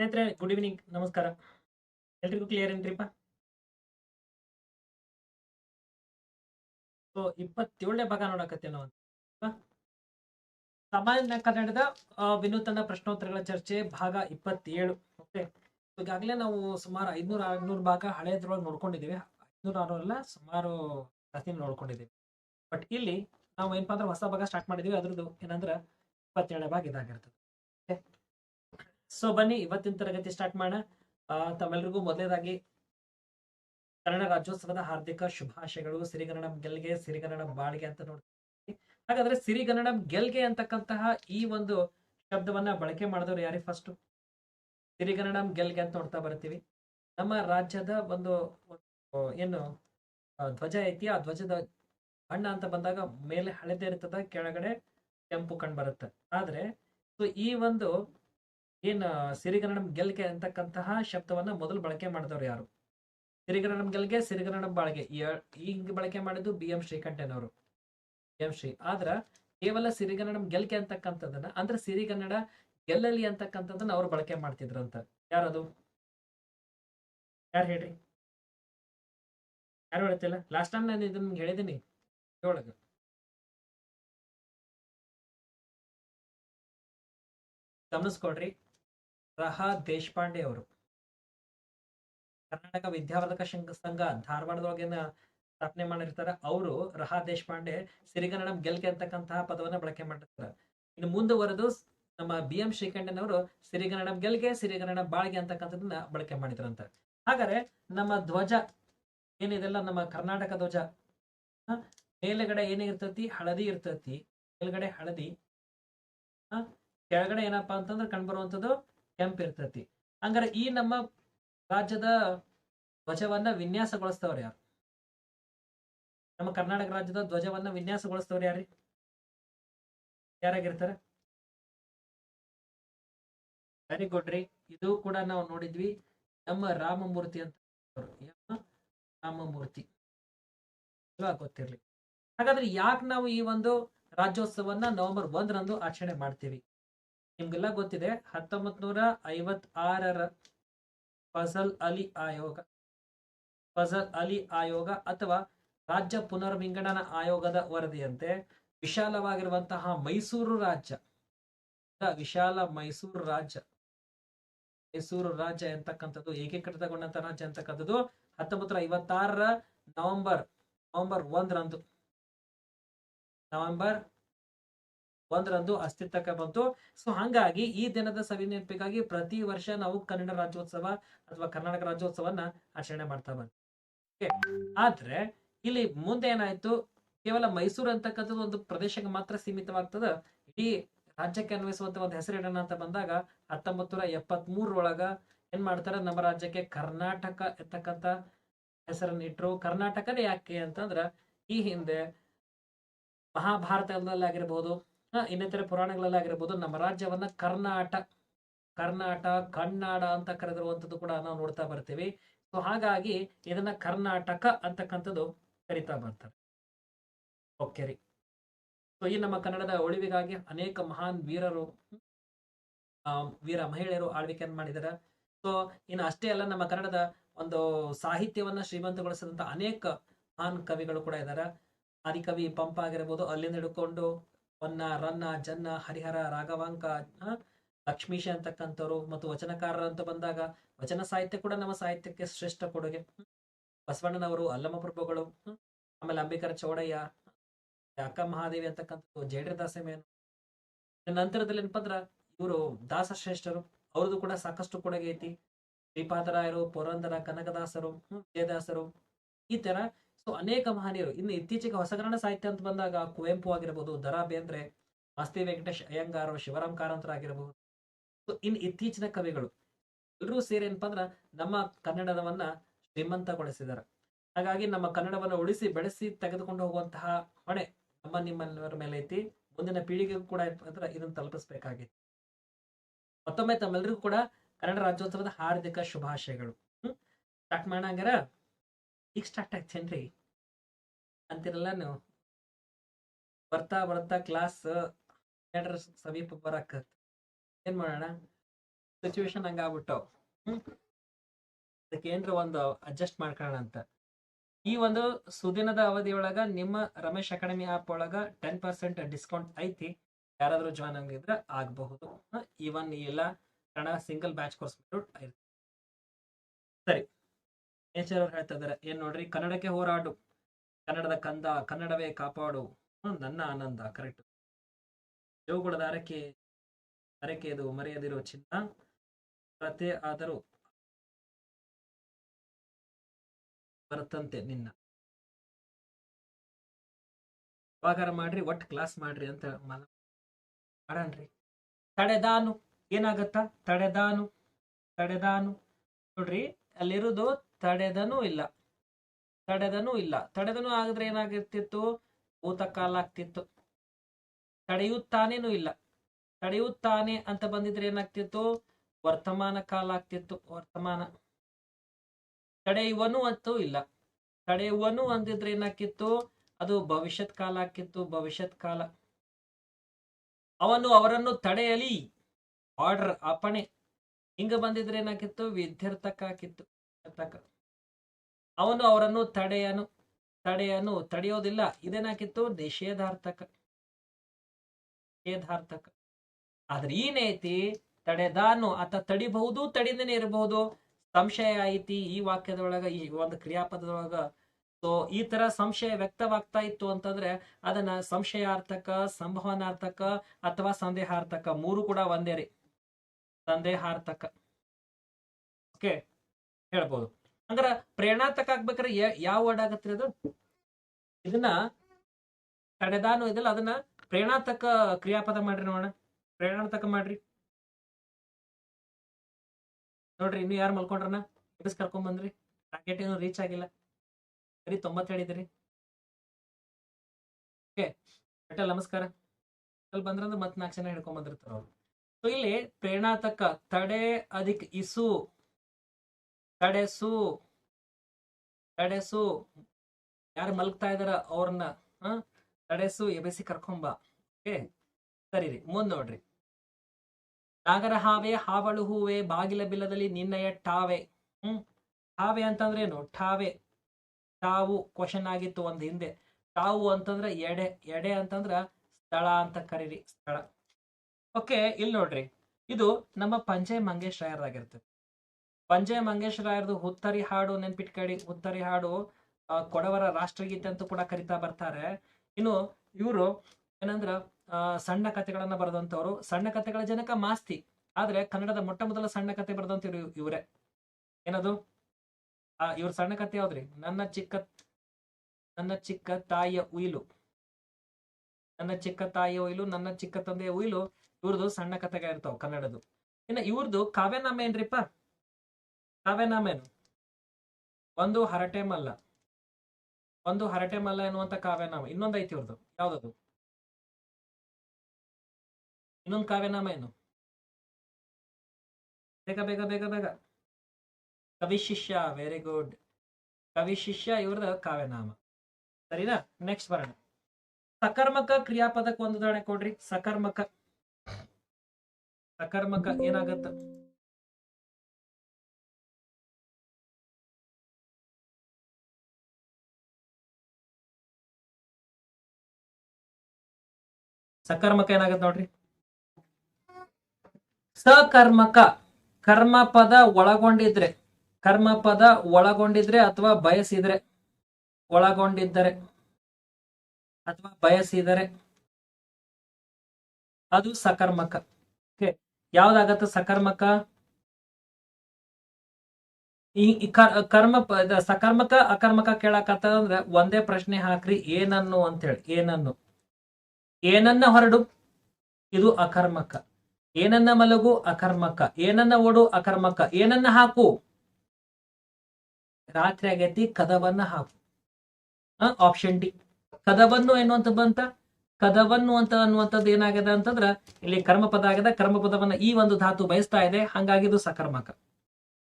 ಸ್ನೇಹಿತರೆ good evening ನಮಸ್ಕಾರ. ಎಲ್ರಿಗೂ ಕ್ಲಿಯರ್ ಏನ್ರಿಪ್ಪ ಸೊ, ಇಪ್ಪತ್ತೇಳನೇ ಭಾಗ ನೋಡಕತ್ತೇವೆ ನಾವು? ಸಾಮಾನ್ಯ ಕನ್ನಡದ ವಿನೂತನ ಪ್ರಶ್ನೋತ್ತರಗಳ ಚರ್ಚೆ ಭಾಗ ಇಪ್ಪತ್ತೇಳು. ಓಕೆ? ಈಗಾಗಲೇ ನಾವು ಸುಮಾರು ಐದ್ನೂರ, ಆರ್ನೂರು ಭಾಗ ಹಳೆಯದ್ರೊಳಗೆ ನೋಡ್ಕೊಂಡಿದ್ದೀವಿ. ಐದ್ನೂರ, ಆರ್ನೂರು ಅಲ್ಲ, ಸುಮಾರು ಜಾಸ್ತಿ ನೋಡ್ಕೊಂಡಿದ್ದೀವಿ. ಬಟ್ ಇಲ್ಲಿ ನಾವು ಏನಪ್ಪಾ ಅಂದ್ರೆ ಹೊಸ ಭಾಗ ಸ್ಟಾರ್ಟ್ ಮಾಡಿದೀವಿ. ಅದ್ರದ್ದು ಏನಂದ್ರೆ ಇಪ್ಪತ್ತೇಳನೇ ಭಾಗ ಇದಾಗಿರ್ತದೆ. ಸೊ ಬನ್ನಿ, ಇವತ್ತಿನ ತರಗತಿ ಸ್ಟಾರ್ಟ್ ಮಾಡೋಣ. ತಮ್ಮೆಲ್ಲರಿಗೂ ಮೊದಲನೇದಾಗಿ ಕನ್ನಡ ರಾಜ್ಯೋತ್ಸವದ ಹಾರ್ದಿಕ ಶುಭಾಶಯಗಳು. ಸಿರಿಗನ್ನಡಂ ಗೆಲ್ಗೆ, ಸಿರಿಗನ್ನಡಂ ಬಾಳ್ಗೆ ಅಂತ ನೋಡ್ತೀವಿ ಹಾಗಾದ್ರೆ ಸಿರಿಗನ್ನಡಂ ಗೆಲ್ಗೆ ಅಂತಕ್ಕಂತಹ ಈ ಒಂದು ಶಬ್ದವನ್ನ ಬಳಕೆ ಮಾಡಿದವರು ಯಾರಿಗೆ ಫಸ್ಟ್ ಸಿರಿಗನ್ನಡಂ ಗೆಲ್ಗೆ ಅಂತ ನೋಡ್ತಾ ಬರ್ತೀವಿ. ನಮ್ಮ ರಾಜ್ಯದ ಒಂದು ಏನು ಧ್ವಜ ಐತಿ, ಆ ಧ್ವಜದ ಬಣ್ಣ ಅಂತ ಬಂದಾಗ ಮೇಲೆ ಹಳದಿ ಇರ್ತದ, ಕೆಳಗಡೆ ಕೆಂಪು ಕಂಡು ಬರುತ್ತೆ. ಆದ್ರೆ ಈ ಒಂದು ಏನ್ ಸಿರಿಗನ್ನಡಂ ಗೆಲ್ಗೆ ಅಂತಕ್ಕಂತಹ ಶಬ್ದವನ್ನ ಮೊದಲು ಬಳಕೆ ಮಾಡಿದವರು ಯಾರು? ಸಿರಿಗನ್ನಡಂ ಗೆಲ್ಗೆ, ಸಿರಿಗನ್ನಡಂ ಬಾಳ್ಗೆ. ಈಗ ಬಳಕೆ ಮಾಡಿದ್ದು ಬಿ ಎಂ ಶ್ರೀಕಂಠನವರು. ಎಂ ಶ್ರೀ. ಆದ್ರ ಕೇವಲ ಸಿರಿಗನ್ನಡಂ ಗೆಲ್ಗೆ ಅಂತಕ್ಕಂಥದ್ದನ್ನ, ಅಂದ್ರೆ ಸಿರಿಗನ್ನಡ ಗೆಲ್ಲಲಿ ಅಂತಕ್ಕಂಥದ್ದನ್ನ ಅವ್ರು ಬಳಕೆ ಮಾಡ್ತಿದ್ರಂತ. ಯಾರದು? ಯಾರು ಹೇಳ್ರಿ? ಯಾರು ಹೇಳ್ತಿಲ್ಲ? ಲಾಸ್ಟ್ ಟೈಮ್ ನಾನು ಇದನ್ನ ಹೇಳಿದೀನಿ. ಒಳಗ ಗಮನಿಸ್ಕೊಡ್ರಿ ರಹಾ ದೇಶಪಾಂಡೆ ಅವರು. ಕರ್ನಾಟಕ ವಿದ್ಯಾವರ್ಧಕ ಸಂಘ ಧಾರವಾಡದೊಳಗಿನ ಸ್ಥಾಪನೆ ಮಾಡಿರ್ತಾರೆ. ಅವರು ರಹಾ ದೇಶಪಾಂಡೆ ಸಿರಿಗನ್ನಡಂ ಗೆಲ್ಕೆ ಅಂತಕ್ಕಂತಹ ಪದವನ್ನ ಬಳಕೆ ಮಾಡಿರ್ತಾರೆ. ಇನ್ನು ಮುಂದುವರೆದು ನಮ್ಮ ಬಿ ಎಂ ಶ್ರೀಕಂಠನವರು ಸಿರಿಗನ್ನಡಂ ಗೆಲ್ಗೆ ಸಿರಿಗನ್ನಡಂ ಬಾಳ್ಗೆ ಅಂತಕ್ಕಂಥದ್ದನ್ನ ಬಳಕೆ ಮಾಡಿದ್ರಂತ. ಹಾಗಾದ್ರೆ ನಮ್ಮ ಧ್ವಜ, ಏನಿದೆಲ್ಲ ನಮ್ಮ ಕರ್ನಾಟಕ ಧ್ವಜ? ಮೇಲುಗಡೆ ಮೇಲ್ಗಡೆ ಏನೇ ಇರ್ತೈತಿ? ಹಳದಿ ಇರ್ತೈತಿ. ಮೇಲ್ಗಡೆ ಹಳದಿ? ಕೆಳಗಡೆ ಏನಪ್ಪಾ ಅಂತಂದ್ರೆ ಕಂಡುಬರುವಂಥದ್ದು ಕೆಂಪು ಇರ್ತೈತಿ ಹಂಗಾರೆ ಈ ನಮ್ಮ ರಾಜ್ಯದ ಧ್ವಜವನ್ನ ವಿನ್ಯಾಸಗೊಳಿಸ್ತವ್ರಿ ಯಾರು? ನಮ್ಮ ಕರ್ನಾಟಕ ರಾಜ್ಯದ ಧ್ವಜವನ್ನ ವಿನ್ಯಾಸಗೊಳಿಸ್ತವ್ರಿ ಯಾರು? ಯಾರಾಗಿರ್ತಾರೆ? ವೆರಿ ಗುಡ್ ರೀ ಇದು ಕೂಡ ನಾವು ನೋಡಿದ್ವಿ. ನಮ್ಮ ರಾಮಮೂರ್ತಿ ಅಂತ? ರಾಮಮೂರ್ತಿ. ಗೊತ್ತಿರ್ಲಿ. ಹಾಗಾದ್ರೆ ಯಾಕೆ ನಾವು ಈ ಒಂದು ರಾಜ್ಯೋತ್ಸವವನ್ನ ನವೆಂಬರ್ ಒಂದರಂದು ಆಚರಣೆ ಮಾಡ್ತೀವಿ? ನಿಮ್ಗೆಲ್ಲ ಗೊತ್ತಿದೆ ಹತ್ತೊಂಬತ್ ನೂರ ಐವತ್ ಆರರ ಫಜಲ್ ಅಲಿ ಆಯೋಗ. ಫಜಲ್ ಅಲಿ ಆಯೋಗ ಅಥವಾ ರಾಜ್ಯ ಪುನರ್ವಿಂಗಡನಾ ಆಯೋಗದ ವರದಿಯಂತೆ ವಿಶಾಲವಾಗಿರುವಂತಹ ಮೈಸೂರು ರಾಜ್ಯ. ವಿಶಾಲ ಮೈಸೂರು ರಾಜ್ಯ. ಮೈಸೂರು ರಾಜ್ಯ ಎಂತಕ್ಕಂಥದ್ದು ಏಕೀಕೃತಗೊಂಡಂತ ರಾಜ್ಯ ಅಂತಕ್ಕಂಥದ್ದು ಹತ್ತೊಂಬತ್ತು ಐವತ್ತಾರರ ನವೆಂಬರ್ ನವೆಂಬರ್ ಒಂದರಂದು. ನವೆಂಬರ್ ಒಂದರಂದು ಅಸ್ತಿತ್ವಕ್ಕೆ ಬಂತು. ಸೊ ಹಂಗಾಗಿ ಈ ದಿನದ ಸವಿ ನೆನಪಿಗಾಗಿ ಪ್ರತಿ ವರ್ಷ ನಾವು ಕನ್ನಡ ರಾಜ್ಯೋತ್ಸವ ಅಥವಾ ಕರ್ನಾಟಕ ರಾಜ್ಯೋತ್ಸವನ್ನ ಆಚರಣೆ ಮಾಡ್ತಾ ಬಂದ್ವಿ. ಆದ್ರೆ ಇಲ್ಲಿ ಮುಂದೆ ಏನಾಯ್ತು? ಕೇವಲ ಮೈಸೂರು ಅಂತಕ್ಕಂಥದ್ದು ಒಂದು ಪ್ರದೇಶಕ್ಕೆ ಮಾತ್ರ ಸೀಮಿತವಾಗ್ತದ. ಇಡೀ ರಾಜ್ಯಕ್ಕೆ ಅನ್ವಯಿಸುವಂತ ಒಂದು ಹೆಸರಿಡೋಣ ಅಂತ ಬಂದಾಗ ಹತ್ತೊಂಬತ್ತು ನೂರ ಎಪ್ಪತ್ತ್ ಮೂರರೊಳಗ ಏನ್ ಮಾಡ್ತಾರೆ? ನಮ್ಮ ರಾಜ್ಯಕ್ಕೆ ಕರ್ನಾಟಕ ಎತ್ತಕ್ಕಂತ ಹೆಸರನ್ನ ಇಟ್ರು. ಕರ್ನಾಟಕನೇ ಯಾಕೆ ಅಂತಂದ್ರ ಈ ಹಿಂದೆ ಮಹಾಭಾರತದಲ್ಲಾಗಿರ್ಬೋದು ಹ, ಪುರಾಣಗಳಲ್ಲಿ ಆಗಿರ್ಬೋದು ನಮ್ಮ ರಾಜ್ಯವನ್ನ ಕರ್ನಾಟ ಕರ್ನಾಟ ಕನ್ನಡ ಅಂತ ಕರೆದಿರುವಂಥದ್ದು ಕೂಡ ನಾವು ನೋಡ್ತಾ ಬರ್ತೀವಿ. ಸೊ ಹಾಗಾಗಿ ಇದನ್ನ ಕರ್ನಾಟಕ ಅಂತಕ್ಕಂಥದ್ದು ಕರಿತಾ ಬರ್ತಾರೆ. ಓಕೆ ರೀ. ಸೊ ಈ ನಮ್ಮ ಕನ್ನಡದ ಉಳಿವಿಗಾಗಿ ಅನೇಕ ಮಹಾನ್ ವೀರರು ವೀರ ಮಹಿಳೆಯರು ಆಳ್ವಿಕೆಯನ್ನು ಮಾಡಿದ್ದಾರೆ ಸೊ ಇನ್ನು ಅಷ್ಟೇ ಅಲ್ಲ ನಮ್ಮ ಕನ್ನಡದ ಒಂದು ಸಾಹಿತ್ಯವನ್ನ ಶ್ರೀಮಂತಗೊಳಿಸಿದಂತ ಅನೇಕ ಮಹಾನ್ ಕವಿಗಳು ಕೂಡ ಇದ್ದಾರೆ ಆದಿಕವಿ ಪಂಪ ಆಗಿರ್ಬೋದು ಅಲ್ಲಿಂದ ಹಿಡ್ಕೊಂಡು ಹೊನ್ನ ರನ್ನ, ಜನ್ನ, ಹರಿಹರ, ರಾಘವಾಂಕ ಲಕ್ಷ್ಮೀಶ ಅಂತಕ್ಕಂಥವ್ರು ಮತ್ತು ವಚನಕಾರರು ಅಂತ ಬಂದಾಗ ವಚನ ಸಾಹಿತ್ಯ ಕೂಡ ನಮ್ಮ ಸಾಹಿತ್ಯಕ್ಕೆ ಶ್ರೇಷ್ಠ ಕೊಡುಗೆ. ಬಸವಣ್ಣನವರು ಅಲ್ಲಮ ಪ್ರಭುಗಳು. ಆಮೇಲೆ ಅಂಬಿಕರ ಚೌಡಯ್ಯ, ಅಕ್ಕ ಮಹಾದೇವಿ ಅಂತಕ್ಕಂಥದ್ದು ಜೇಡ್ರ ದಾಸಮೇನು. ನಂತರದಲ್ಲಿ ಏನಪ್ಪಂದ್ರ ಇವರು ಇವರು ದಾಸಶ್ರೇಷ್ಠರು ಅವ್ರದ್ದು ಕೂಡ ಸಾಕಷ್ಟು ಕೊಡುಗೆ ಐತಿ. ಶ್ರೀಪಾದರಾಯರು, ಪುರಂದರ, ಕನಕದಾಸರು ಜಯದಾಸರು. ಈ ತರ ಸೊ ಅನೇಕ ಮಹನೀಯರು, ಇನ್ನು ಇತ್ತೀಚೆಗೆ ಹೊಸಗನ್ನಡ ಸಾಹಿತ್ಯ ಅಂತ ಬಂದಾಗ ಕುವೆಂಪು ಆಗಿರಬಹುದು ದರಾ ಬೇಂದ್ರೆ ಮಸ್ತಿ ವೆಂಕಟೇಶ್ ಅಯ್ಯಂಗಾರ್, ಶಿವರಾಮ್ ಕಾರಂತರ ಆಗಿರಬಹುದು ಸೊ ಇನ್ ಇತ್ತೀಚಿನ ಕವಿಗಳು ಎಲ್ಲರೂ ಸೇರಿ ಏನಪ್ಪಾ ಅಂದ್ರ ನಮ್ಮ ಕನ್ನಡವನ್ನ ಶ್ರೀಮಂತಗೊಳಿಸಿದ್ದಾರೆ. ಹಾಗಾಗಿ ನಮ್ಮ ಕನ್ನಡವನ್ನ ಉಳಿಸಿ, ಬೆಳೆಸಿ ತೆಗೆದುಕೊಂಡು ಹೋಗುವಂತಹ ಹೊಣೆ ನಮ್ಮ ನಿಮ್ಮವರ ಮೇಲೆ ಐತಿ. ಮುಂದಿನ ಪೀಳಿಗೆಗೂ ಕೂಡ ಏನಪ್ಪಾ ಇದನ್ನು ತಲುಪಿಸ್ಬೇಕಾಗಿತ್ತು ಮತ್ತೊಮ್ಮೆ ತಮ್ಮೆಲ್ಲರಿಗೂ ಕೂಡ ಕನ್ನಡ ರಾಜ್ಯೋತ್ಸವದ ಹಾರ್ದಿಕ ಶುಭಾಶಯಗಳು. ಹ್ಮ್? ಸ್ಟಾರ್ಟ್ ಮಾಡಂಗಾರ ಈಗ ಸ್ಟಾರ್ಟ್ ಆಗ್ತೇನ್ರಿ ಅಂತಿರಲ್ಲ ನೀವು ಬರ್ತಾ ಬರ್ತಾ ಕ್ಲಾಸ್ ಎರಡರ ಸಮೀಪ ಬರಕ. ಏನ್ ಮಾಡೋಣ? ಸಿಚುವೇಶನ್ ಹಂಗಾಗ್ಬಿಟ್ಟವ್ ಅದಕ್ಕೆ ಏನ್ರ ಒಂದು ಅಡ್ಜಸ್ಟ್ ಮಾಡ್ಕೊಳ್ಳೋಣ ಅಂತ. ಈ ಒಂದು ಸುದಿನದ ಅವಧಿಯೊಳಗ ನಿಮ್ಮ ರಮೇಶ್ ಅಕಾಡೆಮಿ ಆಪ್ ಒಳಗ ಟೆನ್ ಪರ್ಸೆಂಟ್ ಡಿಸ್ಕೌಂಟ್ ಐತಿ. ಯಾರಾದರೂ ಜಾಯ್ನ್ ಆಗಿದ್ರೆ ಆಗಬಹುದು. ಈವನ್ ಎಲ್ಲ ಕನ್ನಡ ಸಿಂಗಲ್ ಬ್ಯಾಚ್ ಕೋರ್ಸ್ ಸರಿ. ನೇಚರ್ ಅವ್ರು ಹೇಳ್ತಾ ಇದಾರೆ, ಏನ್ ನೋಡ್ರಿ, ಕನ್ನಡಕ್ಕೆ ಹೋರಾಡು, ಕನ್ನಡದ ಕಂದ, ಕನ್ನಡವೇ ಕಾಪಾಡು. ನನ್ನ ಆನಂದ ಕರೆಕ್ಟ್ ದೇವುಗುಳದ ಅರಕೆ ಅದು ಮರೆಯದಿರೋ ಚಿನ್ನ ಪ್ರತಿ ಆದರೂ ಬರುತ್ತಂತೆ ನಿನ್ನ. ಉಪಕಾರ ಮಾಡ್ರಿ, ಒಟ್ಟು ಕ್ಲಾಸ್ ಮಾಡ್ರಿ ಅಂತ ಮಾಡಣ್ರಿ. ತಡೆದಾನು, ಏನಾಗತ್ತ? ತಡೆದಾನು ತಡೆದಾನು. ನೋಡ್ರಿ ಅಲ್ಲಿರೋದು ತಡೆದನೂ ಇಲ್ಲ. ತಡೆದನೂ ಇಲ್ಲ. ತಡೆದನೂ ಆಗಿದ್ರೆ ಏನಾಗಿರ್ತಿತ್ತು? ಭೂತಕಾಲ ಆಗ್ತಿತ್ತು. ತಡೆಯುತ್ತಾನೇನೂ ಇಲ್ಲ. ತಡೆಯುತ್ತಾನೆ ಅಂತ ಬಂದಿದ್ರೆ ಏನಾಗ್ತಿತ್ತು? ವರ್ತಮಾನ ಕಾಲ ಆಗ್ತಿತ್ತು. ವರ್ತಮಾನ. ತಡೆಯುವನು ಅಂತೂ ಇಲ್ಲ. ತಡೆಯುವನು ಅಂದಿದ್ರೆ ಏನಾಕಿತ್ತು ಅದು ಭವಿಷ್ಯತ್ ಕಾಲ ಆಕಿತ್ತು ಭವಿಷ್ಯತ್ ಕಾಲ. ಅವನು ಅವರನ್ನು ತಡೆಯಲಿ. ಆರ್ಡರ್ ಅಪಣೆ ಹಿಂಗ ಬಂದಿದ್ರೆ ಏನಾಕಿತ್ತು ವಿದ್ಯಾರ್ಥಕ. ಅವನು ಅವರನ್ನು ತಡೆಯನು ತಡೆಯನು, ತಡೆಯೋದಿಲ್ಲ. ಇದೇನಾಕಿತ್ತು ನಿಷೇಧಾರ್ಥಕ ನಿಷೇಧಾರ್ಥಕ. ಆದ್ರೆ ಏನೈತಿ ತಡೆದಾನು, ಆತ ತಡಿಬಹುದು, ತಡಿದೇನೆ ಇರಬಹುದು. ಸಂಶಯ ಐತಿ ಈ ವಾಕ್ಯದೊಳಗ, ಈ ಒಂದು ಕ್ರಿಯಾಪದದೊಳಗ. ಸೊ ಈ ತರ ಸಂಶಯ ವ್ಯಕ್ತವಾಗ್ತಾ ಇತ್ತು ಅಂತಂದ್ರೆ ಅದನ್ನ ಸಂಶಯಾರ್ಥಕ, ಸಂಭವನಾರ್ಥಕ ಅಥವಾ ಸಂದೇಹಾರ್ಥಕ ಮೂರು ಕೂಡ ಒಂದೇ ರೀ. ಸಂದೇಹಾರ್ಥಕ. ಓಕೆ ಹೇಳ್ಬೋದು. ಹಂಗಾರ ಪ್ರೇರಣಾತಕ ಆಗ್ಬೇಕಾದ್ರೆ ಯ- ಯಾವ ವರ್ಡ್ ಆಗತ್ರಿ ಅದು? ಇದನ್ನ ತಡೆದಾನು ಇದಲ್ಲ, ಅದನ್ನ ಪ್ರೇರಣಾತಕ ಕ್ರಿಯಾಪದ ಮಾಡ್ರಿ ನೋಡೋಣ. ಪ್ರೇರಣಾತಕ ಮಾಡ್ರಿ. ನೋಡ್ರಿ, ಇನ್ನು ಯಾರು ಮಲ್ಕೊಂಡ್ರನ? ಎಬ್ಬಿಸ್ ಕರ್ಕೊಂಡ್ ಬಂದ್ರಿ. ಟಾರ್ಗೆಟ್ ಏನು ರೀಚ್ ಆಗಿಲ್ಲ. ಬರೀ ತೊಂಬತ್ ಹೇಳಿದ್ರಿ. ಓಕೆ ಅಟಲ್ ನಮಸ್ಕಾರ. ಅಲ್ಲಿ ಬಂದ್ರಂದ್ರೆ ಮತ್ತೆ ನಾಲ್ಕು ಜನ ಹಿಡ್ಕೊಂಡ್ ಬಂದಿರ್ತಾರ ಅವ್ರು. ಸೊ ಇಲ್ಲಿ ಪ್ರೇರಣಾತಕ, ತಡೆ ಅದಿಕ್ ಇಸು ತಡೆಸು ತಡೆಸು. ಯಾರು ಮಲಗ್ತಾ ಇದಾರ ಅವ್ರನ್ನ, ಹ? ತಡೆಸು ಎಬೆಸಿ ಕರ್ಕೊಂಬಾ ಓಕೆ? ಸರಿ ರೀ, ಮುಂದ್ ನೋಡ್ರಿ. ನಾಗರ ಹಾವೆ, ಹಾವಳು ಹೂವೆ, ಬಾಗಿಲ ಬಿಲ್ಲದಲ್ಲಿ ನಿನ್ನಯ ಟಾವೆ ಹ್ಮ್? ಅಂತಂದ್ರೆ ಏನು? ಠಾವೆ. ಟಾವು ಕ್ವಶನ್ ಆಗಿತ್ತು ಒಂದ್ ಹಿಂದೆ. ಟಾವು ಅಂತಂದ್ರೆ ಎಡೆ ಎಡೆ ಅಂತಂದ್ರ ಸ್ಥಳ ಅಂತ ಕರೀರಿ, ಸ್ಥಳ. ಓಕೆ, ಇಲ್ಲಿ ನೋಡ್ರಿ. ಇದು ನಮ್ಮ ಪಂಚೆ ಮಂಗೇಶ್ ರಾಯರ್ದಾಗಿರ್ತದೆ ಪಂಜೆ ಮಂಗೇಶ್ ರಾಯರ್ದು ಹುತ್ತರಿ ಹಾಡು ನೆನ್ಪಿಟ್ಕಡಿ ಹುತ್ತರಿ ಹಾಡು ಕೊಡವರ ರಾಷ್ಟ್ರಗೀತೆ ಅಂತ ಕೂಡ ಕರಿತಾ ಬರ್ತಾರೆ. ಇನ್ನು ಇವರು ಏನಂದ್ರ ಸಣ್ಣ ಕಥೆಗಳನ್ನ ಬರೆದಂತವ್ರು ಸಣ್ಣ ಕಥೆಗಳ ಜನಕ ಮಾಸ್ತಿ. ಆದ್ರೆ ಕನ್ನಡದ ಮೊಟ್ಟ ಮೊದಲ ಸಣ್ಣ ಕಥೆ ಬರೆದಂತವ್ರು ಇವರೇ ಏನದು? ಆ, ಇವ್ರ ಸಣ್ಣ ಕಥೆ ಯಾವ್ದ್ರಿ? ನನ್ನ ಚಿಕ್ಕ ನನ್ನ ಚಿಕ್ಕ ತಾಯಿಯ ಉಯಿಲು. ನನ್ನ ಚಿಕ್ಕ ತಾಯಿಯ ಉಯಿಲು, ನನ್ನ ಚಿಕ್ಕ ತಂದೆಯ ಉಯಿಲು, ಇವ್ರದ್ದು ಸಣ್ಣ ಕಥೆಗಳಿರ್ತಾವ ಕನ್ನಡದು ಇನ್ನ ಇವ್ರದ್ದು ಕಾವ್ಯನಾಮ ಏನ್ರಿಪ್ಪ? ಕಾವ್ಯನಾಮ ಏನು ಒಂದು ಹರಟೆ ಮಲ್ಲ. ಒಂದು ಹರಟೆ ಮಲ್ಲ ಎನ್ನುವಂತ ಕಾವ್ಯನಾಮ ಇನ್ನೊಂದು ಐತಿ ಅವ್ರದ್ದು ಯಾವ್ದದು? ಇನ್ನೊಂದು ಕಾವ್ಯನಾಮ ಏನು? ಬೇಗ ಬೇಗ ಬೇಗ ಬೇಗ. ಕವಿ ಶಿಷ್ಯ ವೆರಿ ಗುಡ್ ಕವಿ ಶಿಷ್ಯ ಇವ್ರದ ಕಾವ್ಯನಾಮ ಸರಿನಾ? ನೆಕ್ಸ್ಟ್ ಬರೋಣ. ಸಕರ್ಮಕ ಕ್ರಿಯಾಪದಕ್ಕೆ ಒಂದು ಉದಾಹರಣೆ ಕೊಡ್ರಿ. ಸಕರ್ಮಕ. ಸಕರ್ಮಕ ಏನಾಗತ್ತ? ಸಕರ್ಮಕ ಏನಾಗತ್ತೆ ನೋಡ್ರಿ? ಸಕರ್ಮಕ. ಕರ್ಮ ಪದ ಒಳಗೊಂಡಿದ್ರೆ, ಕರ್ಮಪದ ಒಳಗೊಂಡಿದ್ರೆ ಅಥವಾ ಬಯಸಿದ್ರೆ, ಒಳಗೊಂಡಿದ್ದರೆ ಅಥವಾ ಬಯಸಿದರೆ ಅದು ಸಕರ್ಮಕ. ಓಕೆ? ಯಾವ್ದಾಗತ್ತ ಸಕರ್ಮಕ? ಈ ಈ ಕರ್- ಕರ್ಮ ಸಕರ್ಮಕ, ಅಕರ್ಮಕ ಕೇಳಕತ್ತದಂದ್ರ ಒಂದೇ ಪ್ರಶ್ನೆ ಹಾಕ್ರಿ, ಏನನ್ನು ಅಂತ ಹೇಳಿ ಏನನ್ನು? ಏನನ್ನ ಹೊರಡು? ಇದು ಅಕರ್ಮಕ. ಏನನ್ನ ಮಲಗು? ಅಕರ್ಮಕ. ಏನನ್ನ ಓಡು? ಅಕರ್ಮಕ. ಏನನ್ನ ಹಾಕು? ರಾತ್ರಿ ಆಗೈತಿ, ಕದವನ್ನ ಹಾಕು. Option D. ಕದವನ್ನು ಎನ್ನುವಂತ ಬಂತ? ಕದವನ್ನು ಅಂತ ಅನ್ನುವಂಥದ್ದು ಏನಾಗಿದೆ ಅಂತಂದ್ರ, ಇಲ್ಲಿ ಕರ್ಮಪದ ಆಗಿದೆ ಕರ್ಮಪದವನ್ನ ಈ ಒಂದು ಧಾತು ಬಯಸ್ತಾ ಇದೆ, ಹಂಗಾಗಿ ಇದು ಸಕರ್ಮಕ.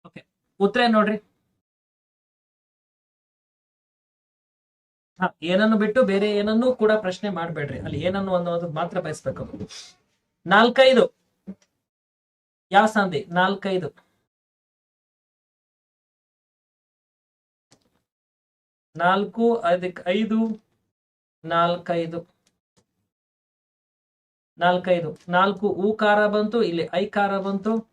ಓಕೆ ಉತ್ತರ ನೋಡ್ರಿ? ಏನನ್ನು ಬಿಟ್ಟು ಬೇರೆ ಏನನ್ನೂ ಕೂಡ ಪ್ರಶ್ನೆ ಮಾಡಬೇಡ್ರಿ. ಅಲ್ಲಿ ಏನನ್ನು ಅನ್ನೋದು ಮಾತ್ರ ಬಯಸ್ಬೇಕು. ನಾಲ್ಕೈದು. ಯಾವ ಸಂಧಿ? ನಾಲ್ಕೈದು. ನಾಲ್ಕು, ಅದಕ್ಕೆ ಐದು. ನಾಲ್ಕೈದು. ನಾಲ್ಕೈದು. ನಾಲ್ಕು, ಊಕಾರ ಬಂತು, ಇಲ್ಲಿ ಐಕಾರ ಬಂತು.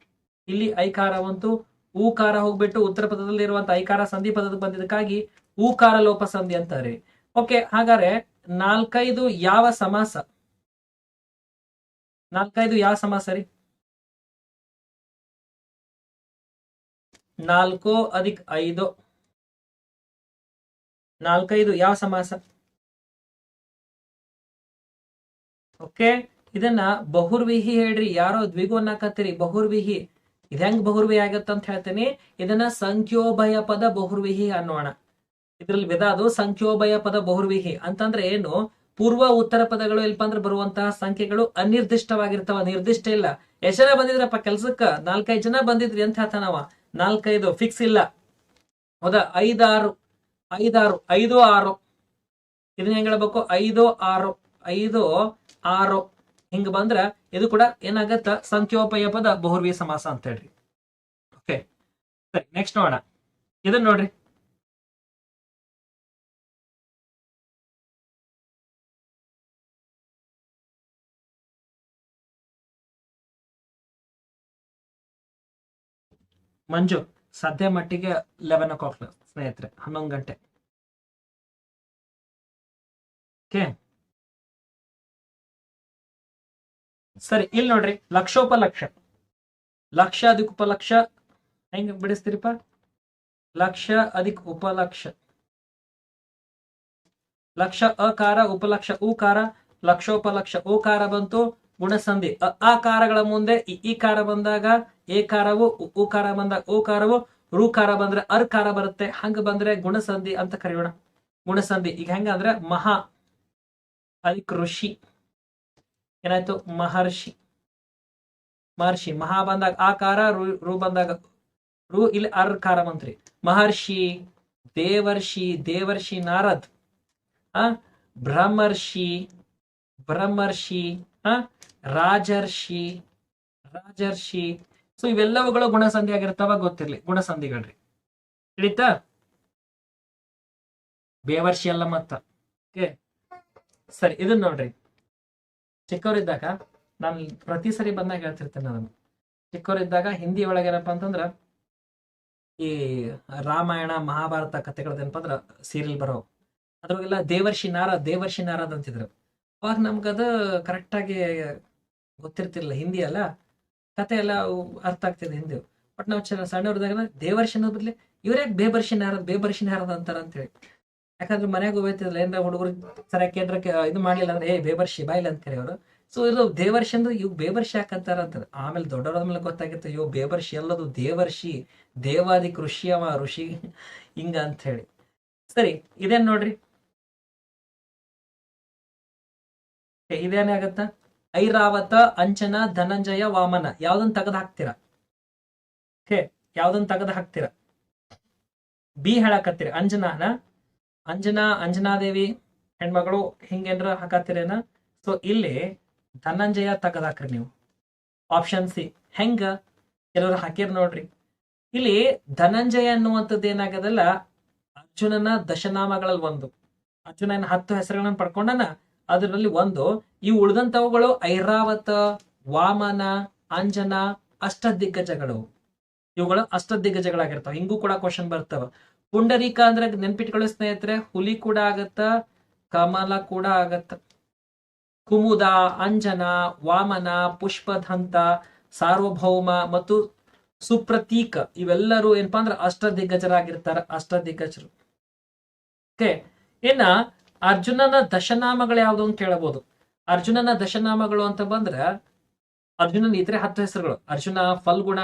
ಇಲ್ಲಿ ಐಕಾರ ಬಂತು. ಊಕಾರ ಹೋಗ್ಬಿಟ್ಟು ಉತ್ತರ ಪದದಲ್ಲಿ ಇರುವಂತ ಐಕಾರ ಸಂಧಿ ಪದದ ಬಂದಿದ್ದಕ್ಕಾಗಿ ಊಕಾರ ಲೋಪ ಸಂಧಿ ಅಂತಾರೆ. ಓಕೆ, ಹಾಗಾದ್ರೆ ನಾಲ್ಕೈದು ಯಾವ ಸಮಾಸ? ನಾಲ್ಕೈದು ಯಾವ ಸಮಾಸ ರೀ? ನಾಲ್ಕು ಅಧಿಕ ಐದು. ನಾಲ್ಕೈದು ಯಾವ ಸಮಾಸ? ಓಕೆ, ಇದನ್ನ ಬಹುರ್ವಿಹಿ ಹೇಳ್ರಿ, ಯಾರೋ ದ್ವಿಗು ಅನ್ನಕತ್ತೀರಿ ಬಹುರ್ವಿಹಿ. ಇದ್ ಹೆಂಗ್ ಬಹುರ್ವಿ ಆಗತ್ತಂತ ಹೇಳ್ತೀನಿ, ಇದನ್ನ ಸಂಖ್ಯೋಭಯ ಪದ ಬಹುರ್ವಿಹಿ ಅನ್ನೋಣ. ಇದ್ರಲ್ಲಿ ವಿಧ ಅದು ಸಂಖ್ಯೋಭಯ ಪದ ಬಹುರ್ವಿಹಿ ಅಂತಂದ್ರೆ ಏನು? ಪೂರ್ವ ಉತ್ತರ ಪದಗಳು ಇಲ್ಪ ಅಂದ್ರೆ ಬರುವಂತಹ ಸಂಖ್ಯೆಗಳು ಅನಿರ್ದಿಷ್ಟವಾಗಿರ್ತಾವ, ನಿರ್ದಿಷ್ಟ ಇಲ್ಲ. ಎಷ್ಟ್ ಬಂದಿದ್ರಪ್ಪ ಕೆಲ್ಸಕ್ಕ? ನಾಲ್ಕೈದು ಜನ ಬಂದಿದ್ರಿ ಅಂತ ಹೇಳ್ತಾನವ ನಾಲ್ಕೈದು ಫಿಕ್ಸ್ ಇಲ್ಲ. ಹೌದಾ? ಐದಾರು ಐದಾರು, ಐದು, ಆರು. ಇದನ್ನ ಹೆಂಗ್ ಹೇಳ್ಬೇಕು? ಐದು, ಆರು ಐದು, ಆರು. ಹಿಂಗ ಬಂದ್ರ ಇದು ಕೂಡ ಏನಾಗತ್ತ? ಸಂಖ್ಯೋಪಯ ಪದ ಬಹುರ್ವಿ ಸಮಾಸ ಅಂತ ಹೇಳ್ರಿ. ಓಕೆ ಸರಿ ನೆಕ್ಸ್ಟ್ ನೋಡೋಣ. ಇದನ್ನ ನೋಡ್ರಿ. ಮಂಜು, ಸದ್ಯ ಮಟ್ಟಿಗೆ ಲೆವೆನ್ ಓ ಕ್ಲಾಕ್ ಸ್ನೇಹಿತರೆ, ಹನ್ನೊಂದು ಗಂಟೆ. ಓಕೆ ಸರಿ ಇಲ್ಲಿ ನೋಡ್ರಿ, ಲಕ್ಷೋಪಲಕ್ಷ. ಲಕ್ಷ ಅದಕ್ಕೆ ಉಪಲಕ್ಷ ಹೆಂಗ್ ಬಿಡಿಸ್ತೀರಿಪ್ಪ? ಲಕ್ಷ ಅದಕ್ಕೆ ಉಪಲಕ್ಷ ಲಕ್ಷ ಅಕಾರ, ಉಪಲಕ್ಷ ಉಕಾರ, ಲಕ್ಷೋಪಲಕ್ಷ ಓಕಾರ ಬಂತು, ಗುಣಸಂಧಿ. ಅ ಆಕಾರಗಳ ಮುಂದೆ ಈ ಕಾರ ಬಂದಾಗ ಏಕಾರವು ಉಕಾರ ಬಂದಾಗ ಓಕಾರವು ಋಕಾರ ಬಂದ್ರೆ ಅರ್ಕಾರ ಬರುತ್ತೆ. ಹಂಗ ಬಂದ್ರೆ ಗುಣಸಂಧಿ ಅಂತ ಕರೆಯೋಣ. ಗುಣಸಂಧಿ ಈಗ ಹೆಂಗ ಅಂದ್ರೆ ಮಹಾ ಅದಕ್ಕೆ ಋಷಿ. ಏನಾಯ್ತು? ಮಹರ್ಷಿ. ಮಹರ್ಷಿ. ಮಹಾ ಬಂದಾಗ ಆಕಾರ ರು ರು ಬಂದಾಗ ರು, ಇಲ್ಲಿ ಅರ್ಕಾರ ಮಂತ್ರಿ ಮಹರ್ಷಿ, ದೇವರ್ಷಿ ದೇವರ್ಷಿ ನಾರದ್. ಆ? ಬ್ರಹ್ಮರ್ಷಿ ಬ್ರಹ್ಮರ್ಷಿ, ಆ? ರಾಜರ್ಷಿ ರಾಜರ್ಷಿ ಸೊ ಇವೆಲ್ಲವುಗಳು ಗುಣಸಂಧಿ ಆಗಿರ್ತಾವ ಗೊತ್ತಿರ್ಲಿ. ಗುಣಸಂಧಿಗಳ್ರಿ. ಹಿಡಿತಾ ಬೇವರ್ಷಿ ಅಲ್ಲ ಮತ್ತ. ಓಕೆ? ಸರಿ ಇದನ್ನ ನೋಡ್ರಿ. ಚಿಕ್ಕವರಿದ್ದಾಗ ನಾನು ಪ್ರತಿ ಸರಿ ಬಂದಾಗ ಹೇಳ್ತಿರ್ತೇನೆ ಅದನ್ನು. ಚಿಕ್ಕವರಿದ್ದಾಗ ಹಿಂದಿ ಒಳಗೇನಪ್ಪ ಅಂತಂದ್ರ, ಈ ರಾಮಾಯಣ, ಮಹಾಭಾರತ ಕಥೆಗಳದೇನಪ್ಪ ಅಂದ್ರ ಸೀರಿಯಲ್ ಬರೋ ಅದ್ರೊಳಗೆಲ್ಲ ದೇವರ್ಷಿ ನಾರ, ದೇವರ್ಷಿ ನಾರದ್ ಅಂತಿದ್ರು ಅವಾಗ ನಮ್ಗದು ಕರೆಕ್ಟಾಗಿ ಗೊತ್ತಿರ್ತಿರ್ಲಿಲ್ಲ, ಹಿಂದಿ ಅಲ್ಲ. ಕತೆ ಎಲ್ಲ ಅರ್ಥ ಆಗ್ತಿದೆ ಹಿಂದೆ ಬಟ್ ನಾವು ಚೆನ್ನ ಸಣ್ಣವ್ರದಾಗ ದೇವರ್ಷಿ ಅನ್ನೋದ್ ಬದ್ಲಿ ಇವ್ರ್ಯಾಕ್ ಬೇಬರ್ಷಿನ ಹಾರದ ಬೇಬರ್ಷಿನ ಹಾರದ ಅಂತಾರ ಅಂತೇಳಿ ಯಾಕಂದ್ರೆ ಮನೆಗೆ ಹೋಗ್ತಿದ್ರಲ್ಲ ಏನಾರ ಹುಡುಗರು ಸರಿಯಾಗಿ ಕೇಂದ್ರಕ್ಕೆ ಇದು ಮಾಡಿಲ್ಲ ಅಂದ್ರೆ, ಏ, ಬೇಬರ್ಷಿ ಬಾಯಿಲ್ ಅಂತ ಅವರು. ಸೊ ಇದು ದೇವರ್ಷಿ ಅಂದ್ರೆ ಇವ್ ಬೇಬರ್ಷಿ ಯಾಕಂತಾರ ಅಂತ ಆಮೇಲೆ ದೊಡ್ಡವರಾದ ಮೇಲೆ ಗೊತ್ತಾಗಿತ್ತು ಇವ್ ಬೇಬರ್ಷಿ ಎಲ್ಲದು ದೇವರ್ಷಿ, ದೇವಾದಿ ಕೃಷಿಯವ ಋಷಿ, ಹಿಂಗ ಅಂತ ಹೇಳಿ. ಸರಿ, ಇದೇನ್ ನೋಡ್ರಿ? ಇದೇನೇ ಆಗತ್ತ? ಐರಾವತ, ಅಂಚನ, ಧನಂಜಯ, ವಾಮನ. ಯಾವ್ದನ್ ತೆಗೆದು ಹಾಕ್ತೀರಾ? ಓಕೆ ಯಾವ್ದನ್ ತೆಗೆದು ಹಾಕ್ತೀರಾ? ಬಿ ಹೇಳಕತ್ತೀರಿ. ಅಂಜನಾನ. ಅಂಜನಾ, ಅಂಜನಾದೇವಿ ಹೆಣ್ಮಗಳು ಹಿಂಗೇನ್ರ ಹಾಕತ್ತೀರೇನ? ಸೊ ಇಲ್ಲಿ ಧನಂಜಯ ತಗದ ಹಾಕ್ರಿ ನೀವು. ಆಪ್ಷನ್ ಸಿ ಹೆಂಗ? ಕೆಲವರು ಹಾಕಿರ್ ನೋಡ್ರಿ. ಇಲ್ಲಿ ಧನಂಜಯ ಅನ್ನುವಂಥದ್ದು ಏನಾಗದಲ್ಲ ಅರ್ಜುನನ ದಶನಾಮಗಳಲ್ಲಿ ಒಂದು. ಅರ್ಜುನ ಹತ್ತು ಹೆಸರುಗಳನ್ನು ಪಡ್ಕೊಂಡನ? ಅದರಲ್ಲಿ ಒಂದು, ಈ ಉಳಿದಂತವುಗಳು ಐರಾವತ, ವಾಮನ, ಅಂಜನ, ಅಷ್ಟದಿಗ್ಗಜಗಳು. ಇವುಗಳು ಅಷ್ಟದಿಗ್ಗಜಗಳಾಗಿರ್ತಾವ. ಹಿಂಗೂ ಕೂಡ ಕ್ವಶನ್ ಬರ್ತಾವ. ಪುಂಡರೀಕ ಅಂದ್ರೆ ನೆನ್ಪಿಟ್ಕೊಳ್ಳೋ ಸ್ನೇಹಿತರೆ, ಹುಲಿ ಕೂಡ ಆಗತ್ತ, ಕಮಲ ಕೂಡ ಆಗತ್ತ. ಕುಮುದ, ಅಂಜನ, ವಾಮನ, ಪುಷ್ಪದಂತ, ಸಾರ್ವಭೌಮ ಮತ್ತು ಸುಪ್ರತೀಕ. ಇವೆಲ್ಲರೂ ಏನಪ್ಪಾ ಅಂದ್ರೆ ಅಷ್ಟದಿಗ್ಗಜರಾಗಿರ್ತಾರ, ಅಷ್ಟದಿಗ್ಗಜರು. ಓಕೆ ಇನ್ನ ಅರ್ಜುನನ ದಶನಾಮಗಳು ಯಾವುದು ಅಂತ ಕೇಳಬಹುದು ಅರ್ಜುನನ ದಶನಾಮಗಳು ಅಂತ ಬಂದ್ರ ಅರ್ಜುನನ ಇತರೆ ಹತ್ತು ಹೆಸರುಗಳು. ಅರ್ಜುನ, ಫಲ್ಗುಣ,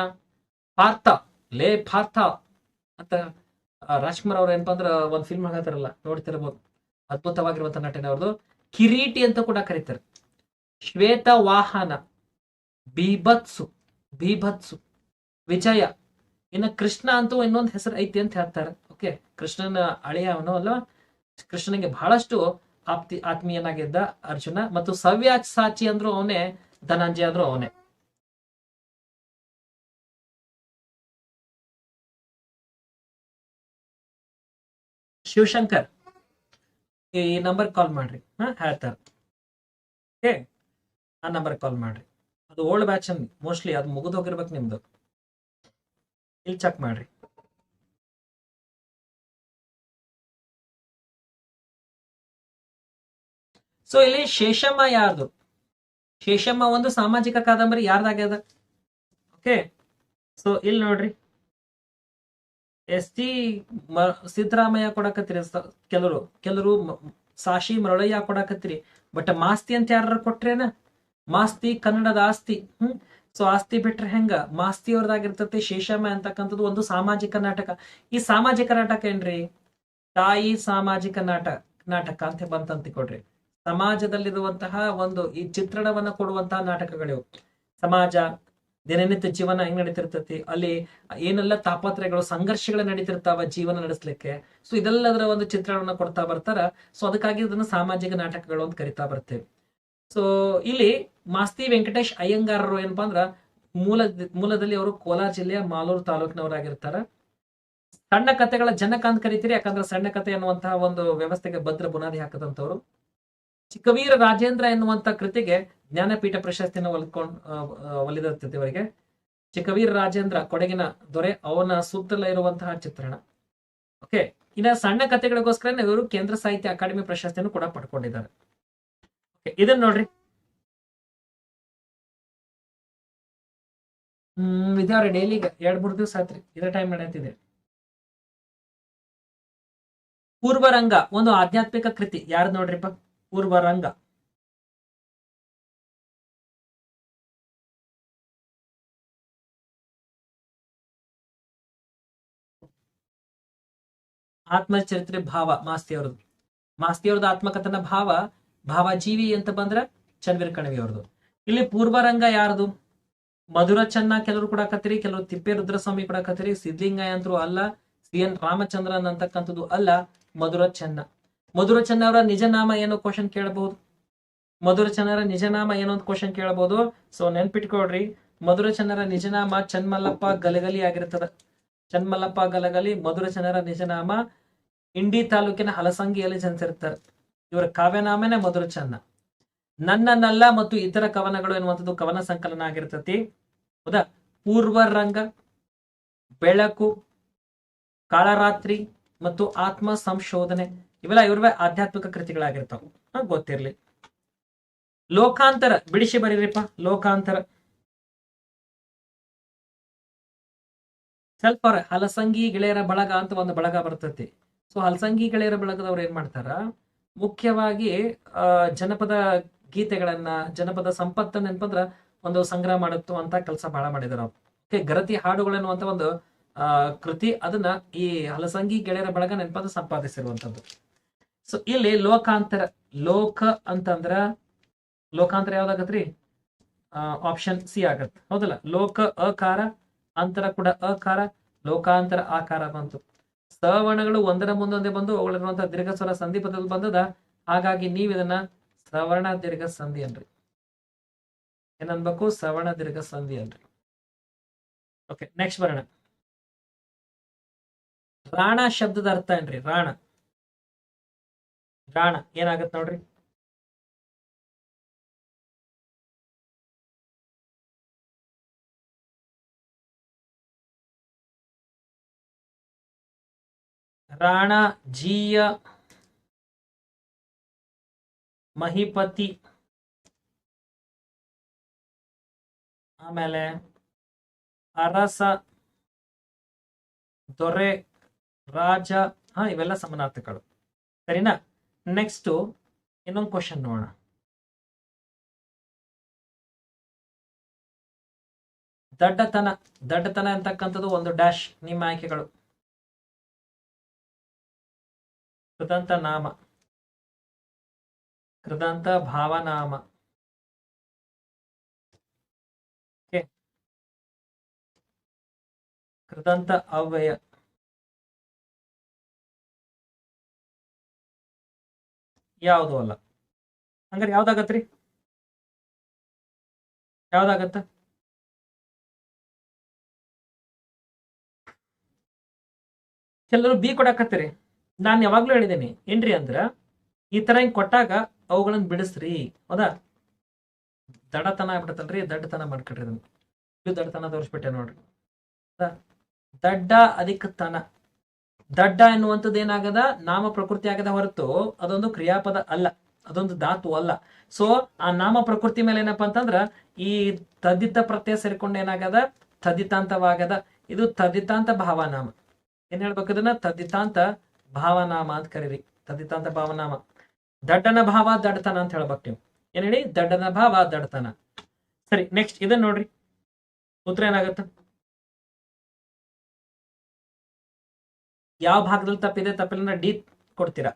ಪಾರ್ಥ, ಲೇ ಪಾರ್ಥ ಅಂತ ರಾಜ್ಕುಮಾರ್ ಅವ್ರ ಏನಪ್ಪ ಅಂದ್ರ ಒಂದ್ ಫಿಲ್ಮ್ ಹಾಕತ್ತಾರಲ್ಲ ನೋಡ್ತಿರ್ಬೋದು. ಅದ್ಭುತವಾಗಿರುವಂತ ನಟನೆ ಅವ್ರದ್ದು ಕಿರೀಟಿ ಅಂತ ಕೂಡ ಕರೀತಾರೆ. ಶ್ವೇತ ವಾಹನ, ಬೀಭತ್ಸು ಬೀಭತ್ಸು, ವಿಜಯ. ಇನ್ನು ಕೃಷ್ಣ ಅಂತೂ ಇನ್ನೊಂದು ಹೆಸರು ಐತಿ ಅಂತ ಹೇಳ್ತಾರೆ. ಓಕೆ ಕೃಷ್ಣನ ಅಳಿಯ ಅವನು ಅಲ್ಲ ಕೃಷ್ಣನಿಗೆ ಬಹಳಷ್ಟು ಆಪ್ತಿ, ಆತ್ಮೀಯನಾಗಿದ್ದ ಅರ್ಜುನ ಮತ್ತು ಸವ್ಯಾಚ್ ಸಾಚಿ ಅಂದ್ರೂ ಅವನೇ, ಧನಂಜಯ ಅಂದ್ರು ಅವನೇ. ಶಿವಶಂಕರ್, ಈ ನಂಬರ್ ಕಾಲ್ ಮಾಡ್ರಿ. ಹಾ, ಹೇಳ್ತಾರೆ. ಓಕೆ, ಆ ನಂಬರ್ ಕಾಲ್ ಮಾಡ್ರಿ. ಅದು ಓಲ್ಡ್ ಬ್ಯಾಚ್ ಮೋಸ್ಟ್ಲಿ ಅದು ಮುಗಿದೋಗಿರ್ಬೇಕು ನಿಮ್ದು. ಇಲ್ಲಿ ಚೆಕ್ ಮಾಡ್ರಿ. ಸೊ ಇಲ್ಲಿ ಶೇಷಮ್ಮ ಯಾರ್ದು? ಶೇಷಮ್ಮ ಒಂದು ಸಾಮಾಜಿಕ ಕಾದಂಬರಿ ಯಾರ್ದಾಗ್ಯದ ಓಕೆ ಸೊ ಇಲ್ಲಿ ನೋಡ್ರಿ. ಎಸ್ ಟಿ ಸಿದ್ದರಾಮಯ್ಯ ಕೊಡಕತ್ತೀರಿ ಸ- ಕೆಲವರು. ಕೆಲವರು ಸಾಶಿ ಮರಳಯ್ಯ ಕೊಡಕತ್ತೀರಿ. ಬಟ್ ಮಾಸ್ತಿ ಅಂತ ಯಾರು ಕೊಟ್ರೇನ? ಮಾಸ್ತಿ ಕನ್ನಡದ ಆಸ್ತಿ. ಹ್ಮ್. ಸೊ ಆಸ್ತಿ ಬಿಟ್ರೆ ಹೆಂಗ? ಮಾಸ್ತಿ ಅವ್ರದಾಗಿರ್ತತಿ, ಶೇಷಮ್ಮ ಅಂತಕ್ಕಂಥದ್ದು ಒಂದು ಸಾಮಾಜಿಕ ನಾಟಕ. ಈ ಸಾಮಾಜಿಕ ನಾಟಕ ಏನ್ರಿ? ತಾಯಿ ಸಾಮಾಜಿಕ ನಾಟಕ ನಾಟಕ ಅಂತ ಬಂತಂತ ಕೊಡ್ರಿ. ಸಮಾಜದಲ್ಲಿರುವಂತಹ ಒಂದು ಈ ಚಿತ್ರಣವನ್ನ ಕೊಡುವಂತಹ ನಾಟಕಗಳಿವು. ಸಮಾಜ, ದಿನನಿತ್ಯ ಜೀವನ ಹೆಂಗ್ ನಡೀತಿರ್ತತಿ, ಅಲ್ಲಿ ಏನೆಲ್ಲ ತಾಪತ್ರಗಳು ಸಂಘರ್ಷಗಳು ನಡೀತಿರ್ತಾವ ಜೀವನ ನಡೆಸ್ಲಿಕ್ಕೆ. ಸೊ ಇದೆಲ್ಲದರ ಒಂದು ಚಿತ್ರಣವನ್ನ ಕೊಡ್ತಾ ಬರ್ತಾರ. ಸೊ ಅದಕ್ಕಾಗಿ ಇದನ್ನ ಸಾಮಾಜಿಕ ನಾಟಕಗಳು ಅಂತ ಕರಿತಾ ಬರ್ತೇವೆ. ಸೊ ಇಲ್ಲಿ ಮಾಸ್ತಿ ವೆಂಕಟೇಶ್ ಅಯ್ಯಂಗಾರರು ಏನಪ್ಪಾ ಅಂದ್ರ, ಮೂಲ, ಮೂಲದಲ್ಲಿ ಅವರು ಕೋಲಾರ ಜಿಲ್ಲೆಯ ಮಾಲೂರು ತಾಲೂಕಿನವರಾಗಿರ್ತಾರ. ಸಣ್ಣ ಕಥೆಗಳ ಜನಕ ಅಂತ ಕರಿತೀರಿ, ಯಾಕಂದ್ರೆ ಸಣ್ಣ ಕಥೆ ಅನ್ನುವಂತಹ ಒಂದು ವ್ಯವಸ್ಥೆಗೆ ಭದ್ರ ಬುನಾದಿ ಹಾಕದಂತವ್ರು ಚಿಕ್ಕವೀರ ರಾಜೇಂದ್ರ ಎನ್ನುವಂತ ಕೃತಿಗೆ ಜ್ಞಾನಪೀಠ ಪ್ರಶಸ್ತಿಯನ್ನು ಒಲ್ಕೊಂಡ್ ಒಲಿದ ಇವರಿಗೆ. ಚಿಕ್ಕವೀರ ರಾಜೇಂದ್ರ ಕೊಡಗಿನ ದೊರೆ, ಅವನ ಸುತ್ತಲ ಇರುವಂತಹ ಚಿತ್ರಣ. ಓಕೆ, ಇನ್ನ ಸಣ್ಣ ಕಥೆಗಳಿಗೋಸ್ಕರ ಇವರು ಕೇಂದ್ರ ಸಾಹಿತ್ಯ ಅಕಾಡೆಮಿ ಪ್ರಶಸ್ತಿಯನ್ನು ಕೂಡ ಪಡ್ಕೊಂಡಿದ್ದಾರೆ. ಇದನ್ನ ನೋಡ್ರಿ. ಹ್ಮ್ ಇದಾವ್ರಿ ಡೈಲಿ ಎರಡ್ ಮೂರ್ ದಿವಸ ಆತ್ರಿ, ಇದೇ ಟೈಮ್ ನಡೆಯುತ್ತಿದೆ ಪೂರ್ವರಂಗ, ಒಂದು ಆಧ್ಯಾತ್ಮಿಕ ಕೃತಿ ಯಾರು ನೋಡ್ರಿಪ್ಪ? ಪೂರ್ವರಂಗ. ಆತ್ಮಚರಿತ್ರೆ ಭಾವ ಮಾಸ್ತಿ ಅವ್ರದ್ದು ಮಾಸ್ತಿ ಅವ್ರದ್ದು ಆತ್ಮಕಥನ ಭಾವ, ಭಾವಜೀವಿ ಅಂತ ಬಂದ್ರೆ ಚನ್ವೀರ್ ಕಣವಿ ಅವ್ರದ್ದು ಇಲ್ಲಿ ಪೂರ್ವರಂಗ ಯಾರದು? ಮಧುರ ಚನ್ನ ಕೆಲವರು ಕೂಡ ಕತ್ತಿರಿ ಕೆಲವರು ತಿಪ್ಪೆ ರುದ್ರಸ್ವಾಮಿ ಕೂಡ ಕತ್ತಿರಿ ಸಿದ್ಧಲಿಂಗ ಅಂತರೂ ಅಲ್ಲ, ಸಿ ಎನ್ ರಾಮಚಂದ್ರನ್ ಅಂತಕ್ಕಂಥದ್ದು ಅಲ್ಲ ಮಧುರ ಚೆನ್ನ. ಮಧುರ ನಿಜನಾಮ ಏನೋ ಕ್ವಶನ್ ಕೇಳಬಹುದು? ಮಧುರ ನಿಜನಾಮ ಏನೋ ಅಂತ ಕ್ವಶನ್ ಕೇಳಬಹುದು? ಸೊ ನೆನ್ಪಿಟ್ಕೊಳ್ರಿ. ಮಧುರ ಚೆನ್ನರ ನಿಜನಾಮ ಚನ್ಮಲ್ಲಪ್ಪ ಗಲಗಲಿ ಆಗಿರ್ತದ. ಚನ್ಮಲ್ಲಪ್ಪ ಗಲಗಲಿ ಮಧುರ ಚೆನ್ನರ ನಿಜನಾಮ ಇಂಡಿ ತಾಲೂಕಿನ ಹಲಸಂಗಿಯಲ್ಲಿ ಜನಿಸಿರ್ತಾರೆ. ಇವರ ಕಾವ್ಯನಾಮನೇ ಮಧುರ ಚನ್ನ ನನ್ನ ನಲ್ಲ ಮತ್ತು ಇತರ ಕವನಗಳು ಎನ್ನುವಂಥದ್ದು ಕವನ ಸಂಕಲನ ಆಗಿರ್ತತಿ. ಹೌದಾ? ಪೂರ್ವರಂಗ ಬೆಳಕು, ಕಾಳರಾತ್ರಿ ಮತ್ತು ಆತ್ಮ ಸಂಶೋಧನೆ. ಇವೆಲ್ಲ ಇವ್ರವೇ ಆಧ್ಯಾತ್ಮಿಕ ಕೃತಿಗಳಾಗಿರ್ತಾವ. ಗೊತ್ತಿರ್ಲಿ. ಲೋಕಾಂತರ, ಬಿಡಿಸಿ ಬರೀರಿಪ್ಪ, ಲೋಕಾಂತರ. ಸ್ವಲ್ಪ ಹಲಸಂಗಿ ಗೆಳೆಯರ ಬಳಗ ಅಂತ ಒಂದು ಬಳಗ ಬರ್ತತಿ. ಸೊ ಹಲಸಂಗಿ ಗೆಳೆಯರ ಬಳಗದವ್ರು ಏನ್ ಮಾಡ್ತಾರ? ಮುಖ್ಯವಾಗಿ ಜನಪದ ಗೀತೆಗಳನ್ನ, ಜನಪದ ಸಂಪತ್ತನ್ನ ಏನಪ್ಪ ಒಂದು ಸಂಗ್ರಹ ಮಾಡುತ್ತೋ ಅಂತ ಕೆಲಸ ಬಹಳ ಮಾಡಿದಾರ ಓಕೆ, ಗರತಿ ಹಾಡುಗಳು ಅನ್ನುವಂತ ಒಂದು ಆ, ಕೃತಿ ಅದನ್ನ ಈ ಹಲಸಂಗಿ ಗೆಳೆಯರ ಬಳಗ ನೆನಪದ ಸಂಪಾದಿಸಿರುವಂತದ್ದು ಸೊ ಇಲ್ಲಿ ಲೋಕಾಂತರ, ಲೋಕ ಅಂತಂದ್ರ, ಲೋಕಾಂತರ ಯಾವ್ದಾಗತ್ರಿ? ಆಪ್ಷನ್ ಸಿ ಆಗತ್ತೆ. ಹೌದಲ್ಲ? ಲೋಕ, ಅಕಾರ, ಅಂತರ ಕೂಡ ಅಕಾರ, ಲೋಕಾಂತರ, ಆಕಾರ ಬಂತು. ಸವರ್ಣಗಳು ಒಂದರ ಮುಂದೊಂದೇ ಬಂದು ಅವುಗಳಿರುವಂತಹ ದೀರ್ಘ ಸ್ವರ ಸಂಧಿ ಪದದಲ್ಲಿ ಬಂದದ. ಹಾಗಾಗಿ ನೀವು ಇದನ್ನ ಸವರ್ಣ ದೀರ್ಘ ಸಂಧಿ ಅನ್ರಿ. ಏನನ್ಬೇಕು? ಸವರ್ಣ ದೀರ್ಘ ಸಂಧಿ ಅನ್ರಿ. ಓಕೆ ನೆಕ್ಸ್ಟ್ ಬರೋಣ. ರಾಣ ಶಬ್ದದ ಅರ್ಥ ಏನ್ರಿ? ರಾಣ. ರಾಣ ಏನಾಗತ್ ನೋಡ್ರಿ? ರಾಣ ಜೀಯ ಮಹಿಪತಿ. ಆಮೇಲೆ ಅರಸ ದೊರೆ ರಾಜ, ಹಾ, ಇವೆಲ್ಲ ಸಮಾನಾರ್ಥಗಳು ಸರಿನಾ? ನೆಕ್ಸ್ಟ್ ಇನ್ನೊಂದು ಕ್ವಶನ್ ನೋಡೋಣ. ದಡ್ಡತನ ದಡ್ಡತನ ಅಂತಕ್ಕಂಥದ್ದು ಒಂದು ಡ್ಯಾಶ್ ನಿಮ್ಮ ಆಯ್ಕೆಗಳು. ಕೃದಂತ ನಾಮ. ಕೃದಂತ ಭಾವನಾಮ. ಕೃದಂತ ಅವ್ಯಯ. ಯಾವುದು ಅಲ್ಲ. ಹಂಗಾರೆ ಯಾವ್ದಾಗತ್ರಿ? ಯಾವ್ದಾಗತ್ತ? ಕೆಲವರು ಬಿ ಕೊಡಕತ್ತೀರಿ. ನಾನು ಯಾವಾಗ್ಲೂ ಹೇಳಿದ್ದೀನಿ ಏನ್ರಿ ಅಂದ್ರ ಈ ತರ ಹಿಂಗ್ ಕೊಟ್ಟಾಗ ಅವುಗಳನ್ನ ಬಿಡಿಸ್ರಿ. ಹೌದಾ? ದಡತನ ಆಗ್ಬಿಡತ್ತಲ್ರಿ, ದಡ್ಡತನ ಮಾಡ್ಕೊಡ್ರಿ ಅದನ್ನ ದಡ್ಡತನ ತೋರಿಸ್ಬಿಟ್ಟೆ ನೋಡ್ರಿ. ದಡ್ಡ ಅಧಿಕತನ. ದಡ್ಡ ಎನ್ನುವಂಥದ್ದು ಏನಾಗದ? ನಾಮ ಪ್ರಕೃತಿ ಆಗದ ಹೊರತು ಅದೊಂದು ಕ್ರಿಯಾಪದ ಅಲ್ಲ. ಅದೊಂದು ಧಾತು ಅಲ್ಲ. ಸೊ ಆ ನಾಮ ಪ್ರಕೃತಿ ಮೇಲೆ ಏನಪ್ಪಾ ಅಂತಂದ್ರ ಈ ತದ್ದಿತ ಪ್ರತ್ಯಯ ಸೇರಿಕೊಂಡು ಏನಾಗದ? ತದ್ದಿತಾಂತವಾಗದ. ಇದು ತದ್ದಿತಾಂತ ಭಾವನಾಮ. ಏನ್ ಹೇಳ್ಬೇಕು ಇದನ್ನ? ತದ್ದಿತಾಂತ ಭಾವನಾಮ ಅಂತ ಕರೀರಿ. ತದ್ದಿತಾಂತ ಭಾವನಾಮ. ದಡ್ಡನ ಭಾವ, ದಡ್ಡತನ ಅಂತ ಹೇಳ್ಬೇಕು ನೀವು. ಏನ್ ಹೇಳಿ? ದಡ್ಡನ ಭಾವ, ದಡ್ಡತನ. ಸರಿ ನೆಕ್ಸ್ಟ್ ಇದನ್ನ ನೋಡ್ರಿ. ಉತ್ತರ ಏನಾಗತ್ತ? ಯಾವ ಭಾಗದಲ್ಲಿ ತಪ್ಪಿದೆ, ತಪ್ಪಿಲ್ಲ ಡಿ ಕೊಡ್ತೀರಾ?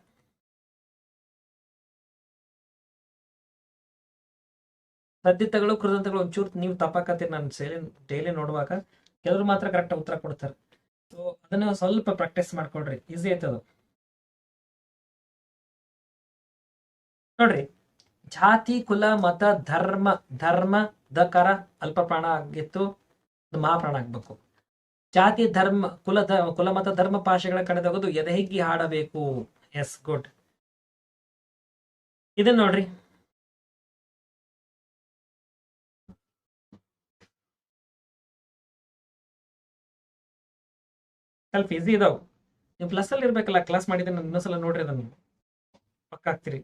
ಸದ್ಯತಗಳು ಕೃದಂತಗಳು ಒಂಚೂರು ನೀವು ತಪ್ಪಾಕತ್ತೀರಿ ನಾನು ಸೇಲಿ ಡೈಲಿ ನೋಡುವಾಗ. ಕೆಲವರು ಮಾತ್ರ ಕರೆಕ್ಟ್ ಉತ್ತರ ಕೊಡ್ತಾರೆ. ಸೊ ಅದನ್ನ ಸ್ವಲ್ಪ ಪ್ರಾಕ್ಟೀಸ್ ಮಾಡ್ಕೊಳ್ರಿ. ಈಸಿ ಆಯ್ತದು ನೋಡ್ರಿ. ಜಾತಿ, ಕುಲ, ಮತ, ಧರ್ಮ ಧರ್ಮ ದಕರ ಅಲ್ಪ ಪ್ರಾಣ ಆಗಿತ್ತು ಮಹಾಪ್ರಾಣ ಆಗ್ಬೇಕು. ಜಾತಿ ಧರ್ಮ ಕುಲ ಕುಲಮತ ಧರ್ಮ ಭಾಷೆಗಳ ಕಡೆದೊಗೆದು ಎದೆಹಿಗ್ಗಿ ಹಾಡಬೇಕು. ಎಸ್ ಗುಡ್ ಇದನ್ ನೋಡ್ರಿ. ಸ್ವಲ್ಪ ಈಸಿ ಇದಾವ್. ನೀವು ಪ್ಲಸ್ ಅಲ್ಲಿ ಇರ್ಬೇಕಲ್ಲ ಕ್ಲಾಸ್ ಮಾಡಿದ್ರೆ ನಾನು ಇನ್ನೊಂದ್ಸಲ ನೋಡ್ರಿ ಅದನ್ನು. ಪಕ್ಕ ಆಗ್ತೀರಿ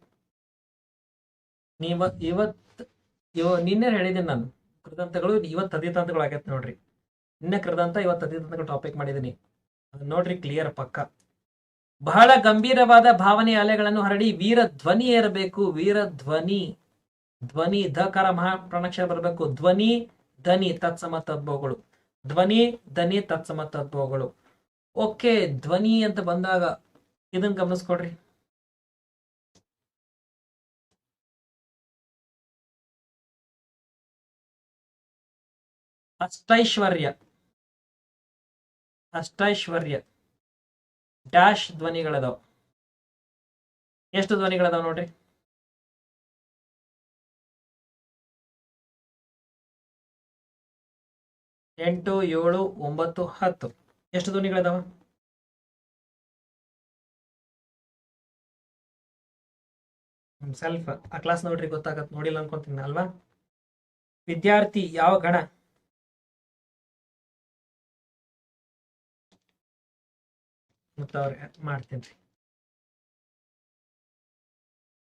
ನೀವ ಇವತ್, ಇವ ನಿನ್ನೆ ಹೇಳಿದ್ದೀನಿ ನಾನು. ಕೃತಂತಗಳು ಇವತ್ತು ತದಿತಾಂತಗಳು ಆಗೈತೆ ನೋಡ್ರಿ. ನಿನ್ನೆ ಕರೆದಂತ ಇವತ್ತು ತದಿತಾಂತಗಳು ಟಾಪಿಕ್ ಮಾಡಿದ್ದೀನಿ. ನೋಡ್ರಿ ಕ್ಲಿಯರ್ ಪಕ್ಕ. ಬಹಳ ಗಂಭೀರವಾದ ಭಾವನೆ ಅಲೆಗಳನ್ನು ಹರಡಿ ವೀರ ಧ್ವನಿ ಏರಬೇಕು, ವೀರ ಧ್ವನಿ ಧ್ವನಿ, ಧಕಾರ ಮಹಾ ಪ್ರಾಣಾಕ್ಷರ ಬರಬೇಕು. ಧ್ವನಿ, ಧನಿ, ತತ್ಸಮ ತದ್ಭವಗಳು. ಧ್ವನಿ, ಧನಿ, ತತ್ಸಮ ತದ್ಭವಗಳು. ಓಕೆ, ಧ್ವನಿ ಅಂತ ಬಂದಾಗ ಇದನ್ನ ಗಮನಿಸ್ಕೊಡ್ರಿ. ಅಷ್ಟೈಶ್ವರ್ಯ. ಅಷ್ಟೈಶ್ವರ್ಯ. ಡ್ಯಾಶ್ ಧ್ವನಿಗಳದಾವ. ಎಷ್ಟು ಧ್ವನಿಗಳದಾವ ನೋಡ್ರಿ? ಎಂಟು, ಏಳು, ಒಂಬತ್ತು, ಹತ್ತು. ಎಷ್ಟು ಧ್ವನಿಗಳದಾವ? ಸೆಲ್ಫ್ ಆ ಕ್ಲಾಸ್ ನೋಡ್ರಿ ಗೊತ್ತಾಗತ್ತೆ ನೋಡಿಲ್ಲ ಅನ್ಕೊಂತೀನಿ ಅಲ್ವಾ? ವಿದ್ಯಾರ್ಥಿ ಯಾವ ಗಣ ಮತ್ತೆ ಮಾಡ್ತೇನ್ರಿ ಮಾಡ್ತೀನಿ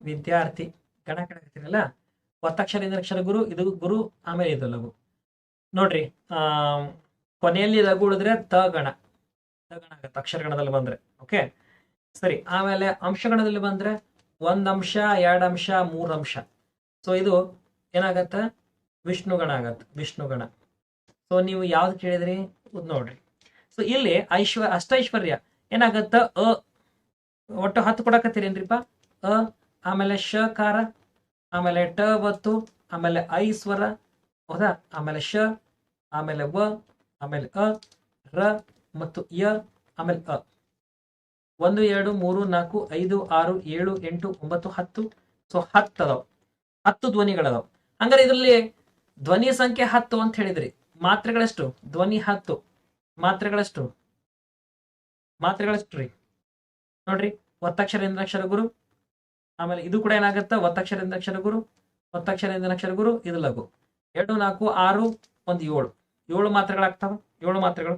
ವಿದ್ಯಾರ್ಥಿ, ಗಣ ಒತ್ತಕ್ಷರ ಇಂದ್ರಕ್ಷರ ಗುರು, ಇದು ಗುರು, ಆಮೇಲೆ ಇದು ಲಘು. ನೋಡ್ರಿ, ಆ, ಕೊನೆಯಲ್ಲಿ ಲಘು ಉಳಿದ್ರೆ ತ ಗಣ. ತ ಗಣ ಆಗತ್ತೆ, ಅಕ್ಷರಗಣದಲ್ಲಿ ಬಂದ್ರೆ, ಓಕೆ? ಸರಿ, ಆಮೇಲೆ ಅಂಶಗಣದಲ್ಲಿ ಬಂದ್ರೆ ಒಂದ್ ಅಂಶ, ಎರಡ್ ಅಂಶ, ಮೂರ್ ಅಂಶ. ಸೊ ಇದು ಏನಾಗತ್ತ? ವಿಷ್ಣುಗಣ ಆಗತ್ತೆ, ವಿಷ್ಣುಗಣ. ಸೊ ನೀವು ಯಾವ್ದು ಕೇಳಿದ್ರಿ? ನೋಡ್ರಿ. ಸೊ ಇಲ್ಲಿ ಐಶ್ವರ್ಯ. ಅಷ್ಟೈಶ್ವರ್ಯ ಏನಾಗತ್ತ? ಅ. ಒಟ್ಟು ಹತ್ತು ಕೊಡಕತ್ತೀರೇನ್ರಿಪ್ಪ ಅ. ಆಮೇಲೆ ಶ ಕಾರ. ಆಮೇಲೆ ಟ ಬತ್ತು ಆಮೇಲೆ ಐ ಸ್ವರ. ಹೌದಾ? ಆಮೇಲೆ ಶ. ಆಮೇಲೆ ವ. ಆಮೇಲೆ ಅ. ರ ಮತ್ತು ಯ. ಆಮೇಲೆ ಅ. ಒಂದು, ಎರಡು, ಮೂರು, ನಾಲ್ಕು, ಐದು, ಆರು, ಏಳು, ಎಂಟು, ಒಂಬತ್ತು, ಹತ್ತು. ಸೊ ಹತ್ತು ಅದಾವ ಹತ್ತು ಧ್ವನಿಗಳದಾವ. ಹಂಗಾರೆ ಇದರಲ್ಲಿ ಧ್ವನಿ ಸಂಖ್ಯೆ ಹತ್ತು ಅಂತ ಹೇಳಿದ್ರಿ. ಮಾತ್ರೆಗಳಷ್ಟು. ಧ್ವನಿ ಹತ್ತು. ಮಾತ್ರೆಗಳಷ್ಟು. ಮಾತ್ರೆಗಳಷ್ಟು ರೀ ನೋಡ್ರಿ ಒತ್ತಕ್ಷರ ಇಂದ್ರಾಕ್ಷರ ಗುರು. ಆಮೇಲೆ ಇದು ಕೂಡ ಏನಾಗುತ್ತೆ? ಒತ್ತಕ್ಷರ ಇಂದ್ರಾಕ್ಷರ ಗುರು. ಒತ್ತಕ್ಷರ ಇಂದ್ರಾಕ್ಷರ ಗುರು, ಇದು ಲಘು. ಎರಡು, ನಾಲ್ಕು, ಆರು, ಒಂದು, ಏಳು. ಏಳು ಮಾತ್ರೆಗಳಾಗ್ತಾವ? ಏಳು ಮಾತ್ರೆಗಳು.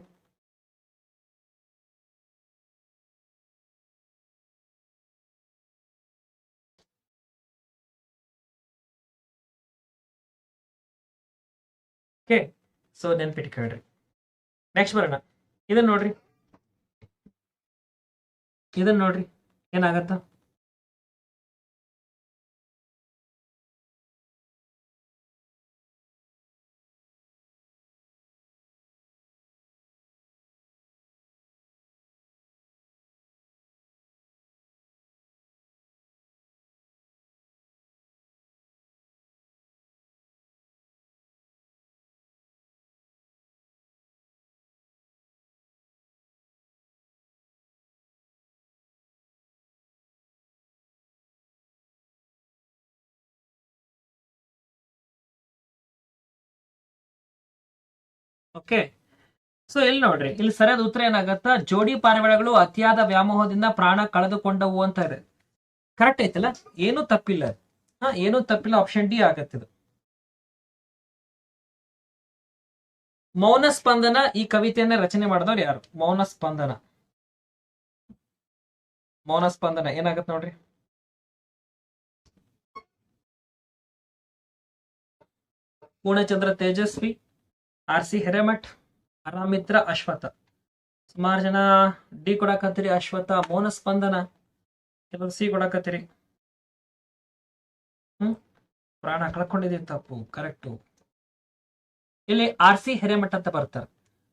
ಓಕೆ ಸೊ ನೆನ್ಪಿಟ್ಕೊಳ್ರಿ ನೆಕ್ಸ್ಟ್ ಬರೋಣ. ಇದನ್ನ ನೋಡ್ರಿ. ಇದನ್ನ ನೋಡ್ರಿ ಏನಾಗತ್ತ? ಓಕೆ. ಸೊ ಇಲ್ಲಿ ನೋಡ್ರಿ, ಇಲ್ಲಿ ಸರಿಯಾದ ಉತ್ತರ ಏನಾಗತ್ತ? ಜೋಡಿ ಪಾರಿವಾಳಗಳು ಅತಿಯಾದ ವ್ಯಾಮೋಹದಿಂದ ಪ್ರಾಣ ಕಳೆದುಕೊಂಡವು ಅಂತ ಇದೆ. ಕರೆಕ್ಟ್ ಐತಲ್ಲ? ಏನು ತಪ್ಪಿಲ್ಲ. ಹಾ, ಏನು ತಪ್ಪಿಲ್ಲ. ಆಪ್ಷನ್ ಡಿ ಆಗತ್ತಿದು ಮೌನ ಸ್ಪಂದನ ಈ ಕವಿತೆಯನ್ನ ರಚನೆ ಮಾಡಿದವ್ರು ಯಾರು? ಮೌನ ಸ್ಪಂದನ. ಮೌನ ಸ್ಪಂದನ. ಏನಾಗತ್ ನೋಡ್ರಿ? ಪೂರ್ಣಚಂದ್ರ ತೇಜಸ್ವಿ. ಆರ್ ಸಿ ಹಿರೇಮಠ್, ಅರಾಮಿತ್ರ ಅಶ್ವಥ. ಸುಮಾರು ಜನ ಡಿ ಕೊಡಕತ್ತಿರಿ ಅಶ್ವಥ ಮೌನ ಸ್ಪಂದನ, ಕೆಲವು ಸಿ ಕೊಡಾಕತ್ತೀರಿ. ಹ್ಮ್? ಪ್ರಾಣ ಕಳ್ಕೊಂಡಿದ್ದೀವಿ ತಪ್ಪು, ಕರೆಕ್ಟು. ಇಲ್ಲಿ ಆರ್ ಸಿ ಹಿರೇಮಠ ಅಂತ ಬರ್ತಾರೆ.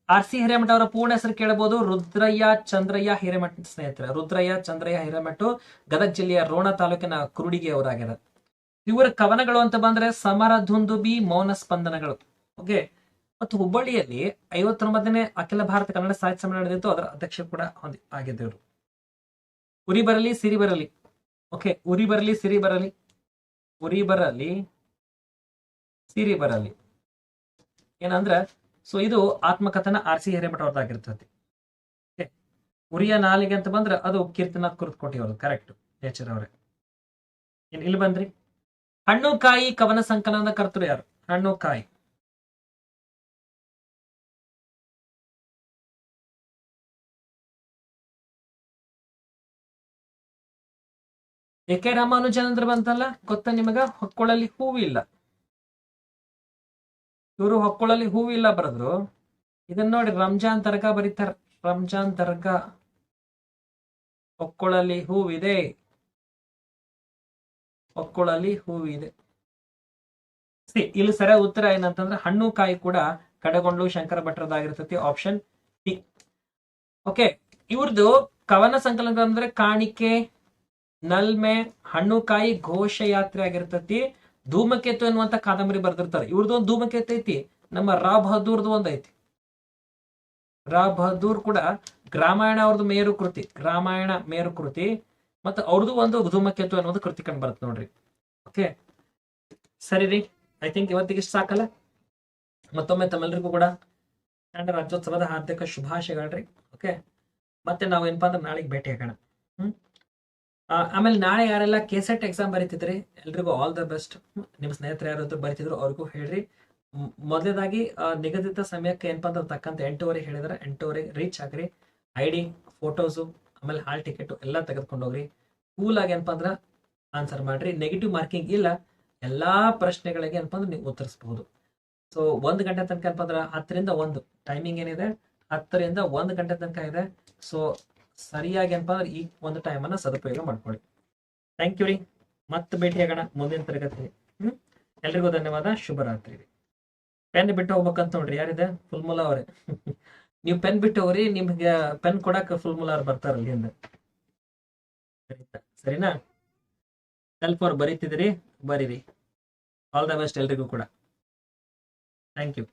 ಆರ್ ಸಿ ಹಿರೇಮಠ ಅವರ ಪೂರ್ಣ ಹೆಸರು ಕೇಳಬಹುದು ರುದ್ರಯ್ಯ ಚಂದ್ರಯ್ಯ ಹಿರೇಮಠ ಸ್ನೇಹಿತರೆ. ರುದ್ರಯ್ಯ ಚಂದ್ರಯ್ಯ ಹಿರೇಮಠ ಗದಗ ಜಿಲ್ಲೆಯ ರೋಣ ತಾಲೂಕಿನ ಕುರುಡಿಗೆ ಅವರಾಗ್ಯಾರ. ಇವರ ಕವನಗಳು ಅಂತ ಬಂದ್ರೆ ಸಮರ ಧುಂದುಬಿ ಮೌನ ಸ್ಪಂದನಗಳು. ಓಕೆ? ಮತ್ತು ಹುಬ್ಬಳ್ಳಿಯಲ್ಲಿ ಐವತ್ತೊಂಬತ್ತನೇ ಅಖಿಲ ಭಾರತ ಕನ್ನಡ ಸಾಹಿತ್ಯ ಸಮ್ಮೇಳನ ನಡೆದಿತ್ತು ಅದರ ಅಧ್ಯಕ್ಷ ಕೂಡ ಹೊಂದಿ ಆಗಿದ್ದವರು ಉರಿ ಬರಲಿ, ಸಿರಿ ಬರಲಿ. ಓಕೆ, ಉರಿ ಬರಲಿ, ಸಿರಿ ಬರಲಿ. ಉರಿ ಬರಲಿ, ಸಿರಿ ಬರಲಿ. ಏನಂದ್ರ, ಸೊ ಇದು ಆತ್ಮಕಥನ ಆರ್ ಸಿ ಹಿರೇಮಠ ಅವ್ರದ್ದಾಗಿರ್ತದೆ ಉರಿಯ ನಾಲಿಗೆ ಅಂತ ಬಂದ್ರೆ ಅದು ಕೀರ್ತನಾಥ್ ಕುರ್ತಕೋಟಿ ಕೊಟ್ಟಿರೋದು ಕರೆಕ್ಟ್ ನೇಚರ್ ಅವರೇ. ಇನ್ ಇಲ್ಲಿ ಬಂದ್ರಿ. ಹಣ್ಣು, ಕಾಯಿ, ಕವನ ಸಂಕಲನದ ಕರ್ತರು ಯಾರು? ಹಣ್ಣು, ಕಾಯಿ. ಎ ಕೆ ಅಂದ್ರೆ ಬಂತಲ್ಲ? ಗೊತ್ತ ನಿಮಗ? ಹೊಕ್ಕೊಳ್ಳಲ್ಲಿ ಹೂವಿಲ್ಲ. ಇವರು ಹೊಕ್ಕೊಳ್ಳಲ್ಲಿ ಹೂವಿಲ್ಲ ಬರೆದ್ರು. ಇದನ್ನ ನೋಡಿ ರಂಜಾನ್ ತರ್ಗ ಬರೀತಾರ. ರಂಜಾನ್ ತರ್ಗ ಹೊಕ್ಕೊಳ್ಳಲ್ಲಿ ಹೂವಿದೆ. ಹೊಕ್ಕೊಳ್ಳಲ್ಲಿ ಹೂವಿದೆ. ಸಿ, ಇಲ್ಲಿ ಸರಿಯಾದ ಉತ್ತರ ಏನಂತಂದ್ರೆ ಹಣ್ಣು ಕಾಯಿ ಕೂಡ ಕಡೆಗೊಂಡು ಶಂಕರ ಭಟ್ರದಾಗಿರ್ತತಿ ಆಪ್ಷನ್ ಡಿ ಓಕೆ ಇವ್ರದ್ದು ಕವನ ಸಂಕಲನ ಅಂದ್ರೆ ಕಾಣಿಕೆ ನಲ್ಮೆ ಹಣ್ಣುಕಾಯಿ ಘೋಷಯಾತ್ರೆ ಆಗಿರ್ತತಿ. ಧೂಮಕೇತು ಎನ್ನುವಂತ ಕಾದಂಬರಿ ಬರ್ದಿರ್ತಾರೆ. ಇವ್ರದ್ದು ಒಂದು ಧೂಮಕೇತು ಐತಿ. ನಮ್ಮ ರಾ ಬಹದ್ದೂರ್ದು ಒಂದ್ ಐತಿ. ರಾ ಬಹದ್ದೂರ್ ಕೂಡ ರಾಮಾಯಣ ಅವ್ರದ್ದು ಮೇರು ಕೃತಿ. ರಾಮಾಯಣ ಮೇರು ಕೃತಿ. ಮತ್ತು ಅವ್ರದ್ದು ಒಂದು ಧೂಮಕೇತು ಅನ್ನೋದು ಕೃತಿ ಕಂಡು ಬರುತ್ತೆ ನೋಡ್ರಿ. ಓಕೆ? ಸರಿ ರೀ. ಐ ಥಿಂಕ್ ಇವತ್ತಿಗೆ ಸಾಕಲ್ಲ. ಮತ್ತೊಮ್ಮೆ ತಮ್ಮೆಲ್ಲರಿಗೂ ಕೂಡ ಕನ್ನಡ ರಾಜ್ಯೋತ್ಸವದ ಹಾರ್ದಿಕ ಶುಭಾಶಯಗಳ್ರಿ ಓಕೆ? ಮತ್ತೆ ನಾವು ಏನಪ್ಪಾ ಅಂದ್ರೆ ನಾಳೆಗೆ ಭೇಟಿ ಆಗೋಣ. ಹ್ಮ್? ಆಮೇಲೆ ನಾಳೆ ಯಾರೆಲ್ಲ ಕೆಸೆಟ್ ಎಕ್ಸಾಮ್ ಬರೀತಿದ್ರಿ, ಎಲ್ರಿಗೂ ಆಲ್ ದ ಬೆಸ್ಟ್ ನಿಮ್ಮ ಸ್ನೇಹಿತರು ಯಾರಾದ್ರು ಬರೀತಿದ್ರು, ಅವ್ರಿಗೂ ಹೇಳ್ರಿ. ಮೊದಲೇದಾಗಿ ನಿಗದಿತ ಸಮಯಕ್ಕೆ ಏನಪ್ಪ ಅಂದ್ರೆ ತಕ್ಕಂತ ಎಂಟೂವರೆಗೆ ಹೇಳಿದ್ರೆ ಎಂಟೂವರೆಗೆ ರೀಚ್ ಆಗ್ರಿ ಐ ಡಿ ಫೋಟೋಸು ಆಮೇಲೆ ಹಾಲ್ ಟಿಕೆಟ್ ಎಲ್ಲ ತೆಗೆದುಕೊಂಡು ಹೋಗ್ರಿ. ಕೂಲ್ ಆಗಿ ಏನಪ್ಪಾ ಅಂದ್ರೆ ಆನ್ಸರ್ ಮಾಡ್ರಿ. ನೆಗೆಟಿವ್ ಮಾರ್ಕಿಂಗ್ ಇಲ್ಲ, ಎಲ್ಲಾ ಪ್ರಶ್ನೆಗಳಿಗೆ ಏನಪ್ಪ ಅಂದ್ರೆ ನೀವು ಉತ್ತರಿಸಬಹುದು ಸೊ ಒಂದು ಗಂಟೆ ತನಕ ಏನಪ್ಪ ಅಂದ್ರೆ ಹತ್ತರಿಂದ ಒಂದು ಟೈಮಿಂಗ್ ಏನಿದೆ? ಹತ್ತರಿಂದ ಒಂದು ಗಂಟೆ ತನಕ ಇದೆ. ಸೊ ಸರಿಯಾಗಿ ಅಂದ್ರೆ ಈ ಒಂದು ಟೈಮ್ ಅನ್ನ ಸದುಪಯೋಗ ಮಾಡ್ಕೊಳ್ಳಿ. ಥ್ಯಾಂಕ್ ಯು ರೀ. ಮತ್ತೆ ಭೇಟಿಯಾಗೋಣ ಮುಂದಿನ ತರಗತಿ ಹ್ಮ್? ಎಲ್ರಿಗೂ ಧನ್ಯವಾದ. ಶುಭರಾತ್ರಿ ಪೆನ್ ಬಿಟ್ಟು ಹೋಗ್ಬೇಕಂತ ನೋಡ್ರಿ. ಯಾರಿದೆ ಫುಲ್ ಮುಲ ಅವರೇ. ನೀವು ಪೆನ್ ಬಿಟ್ಟು ಹೋಗ್ರಿ. ನಿಮ್ಗೆ ಪೆನ್ ಕೊಡಕ್ ಫುಲ್ ಮುಲ ಅವ್ರು ಬರ್ತಾರ ಅಲ್ಲಿಂದ ಸರಿತಾ? ಸರಿನಾ? ಸೆಲ್ಫ್ ಅವ್ರು ಬರೀತಿದ್ರಿ ಬರೀರಿ ಆಲ್ ದ ಬೆಸ್ಟ್ ಎಲ್ರಿಗೂ ಕೂಡ. Thank you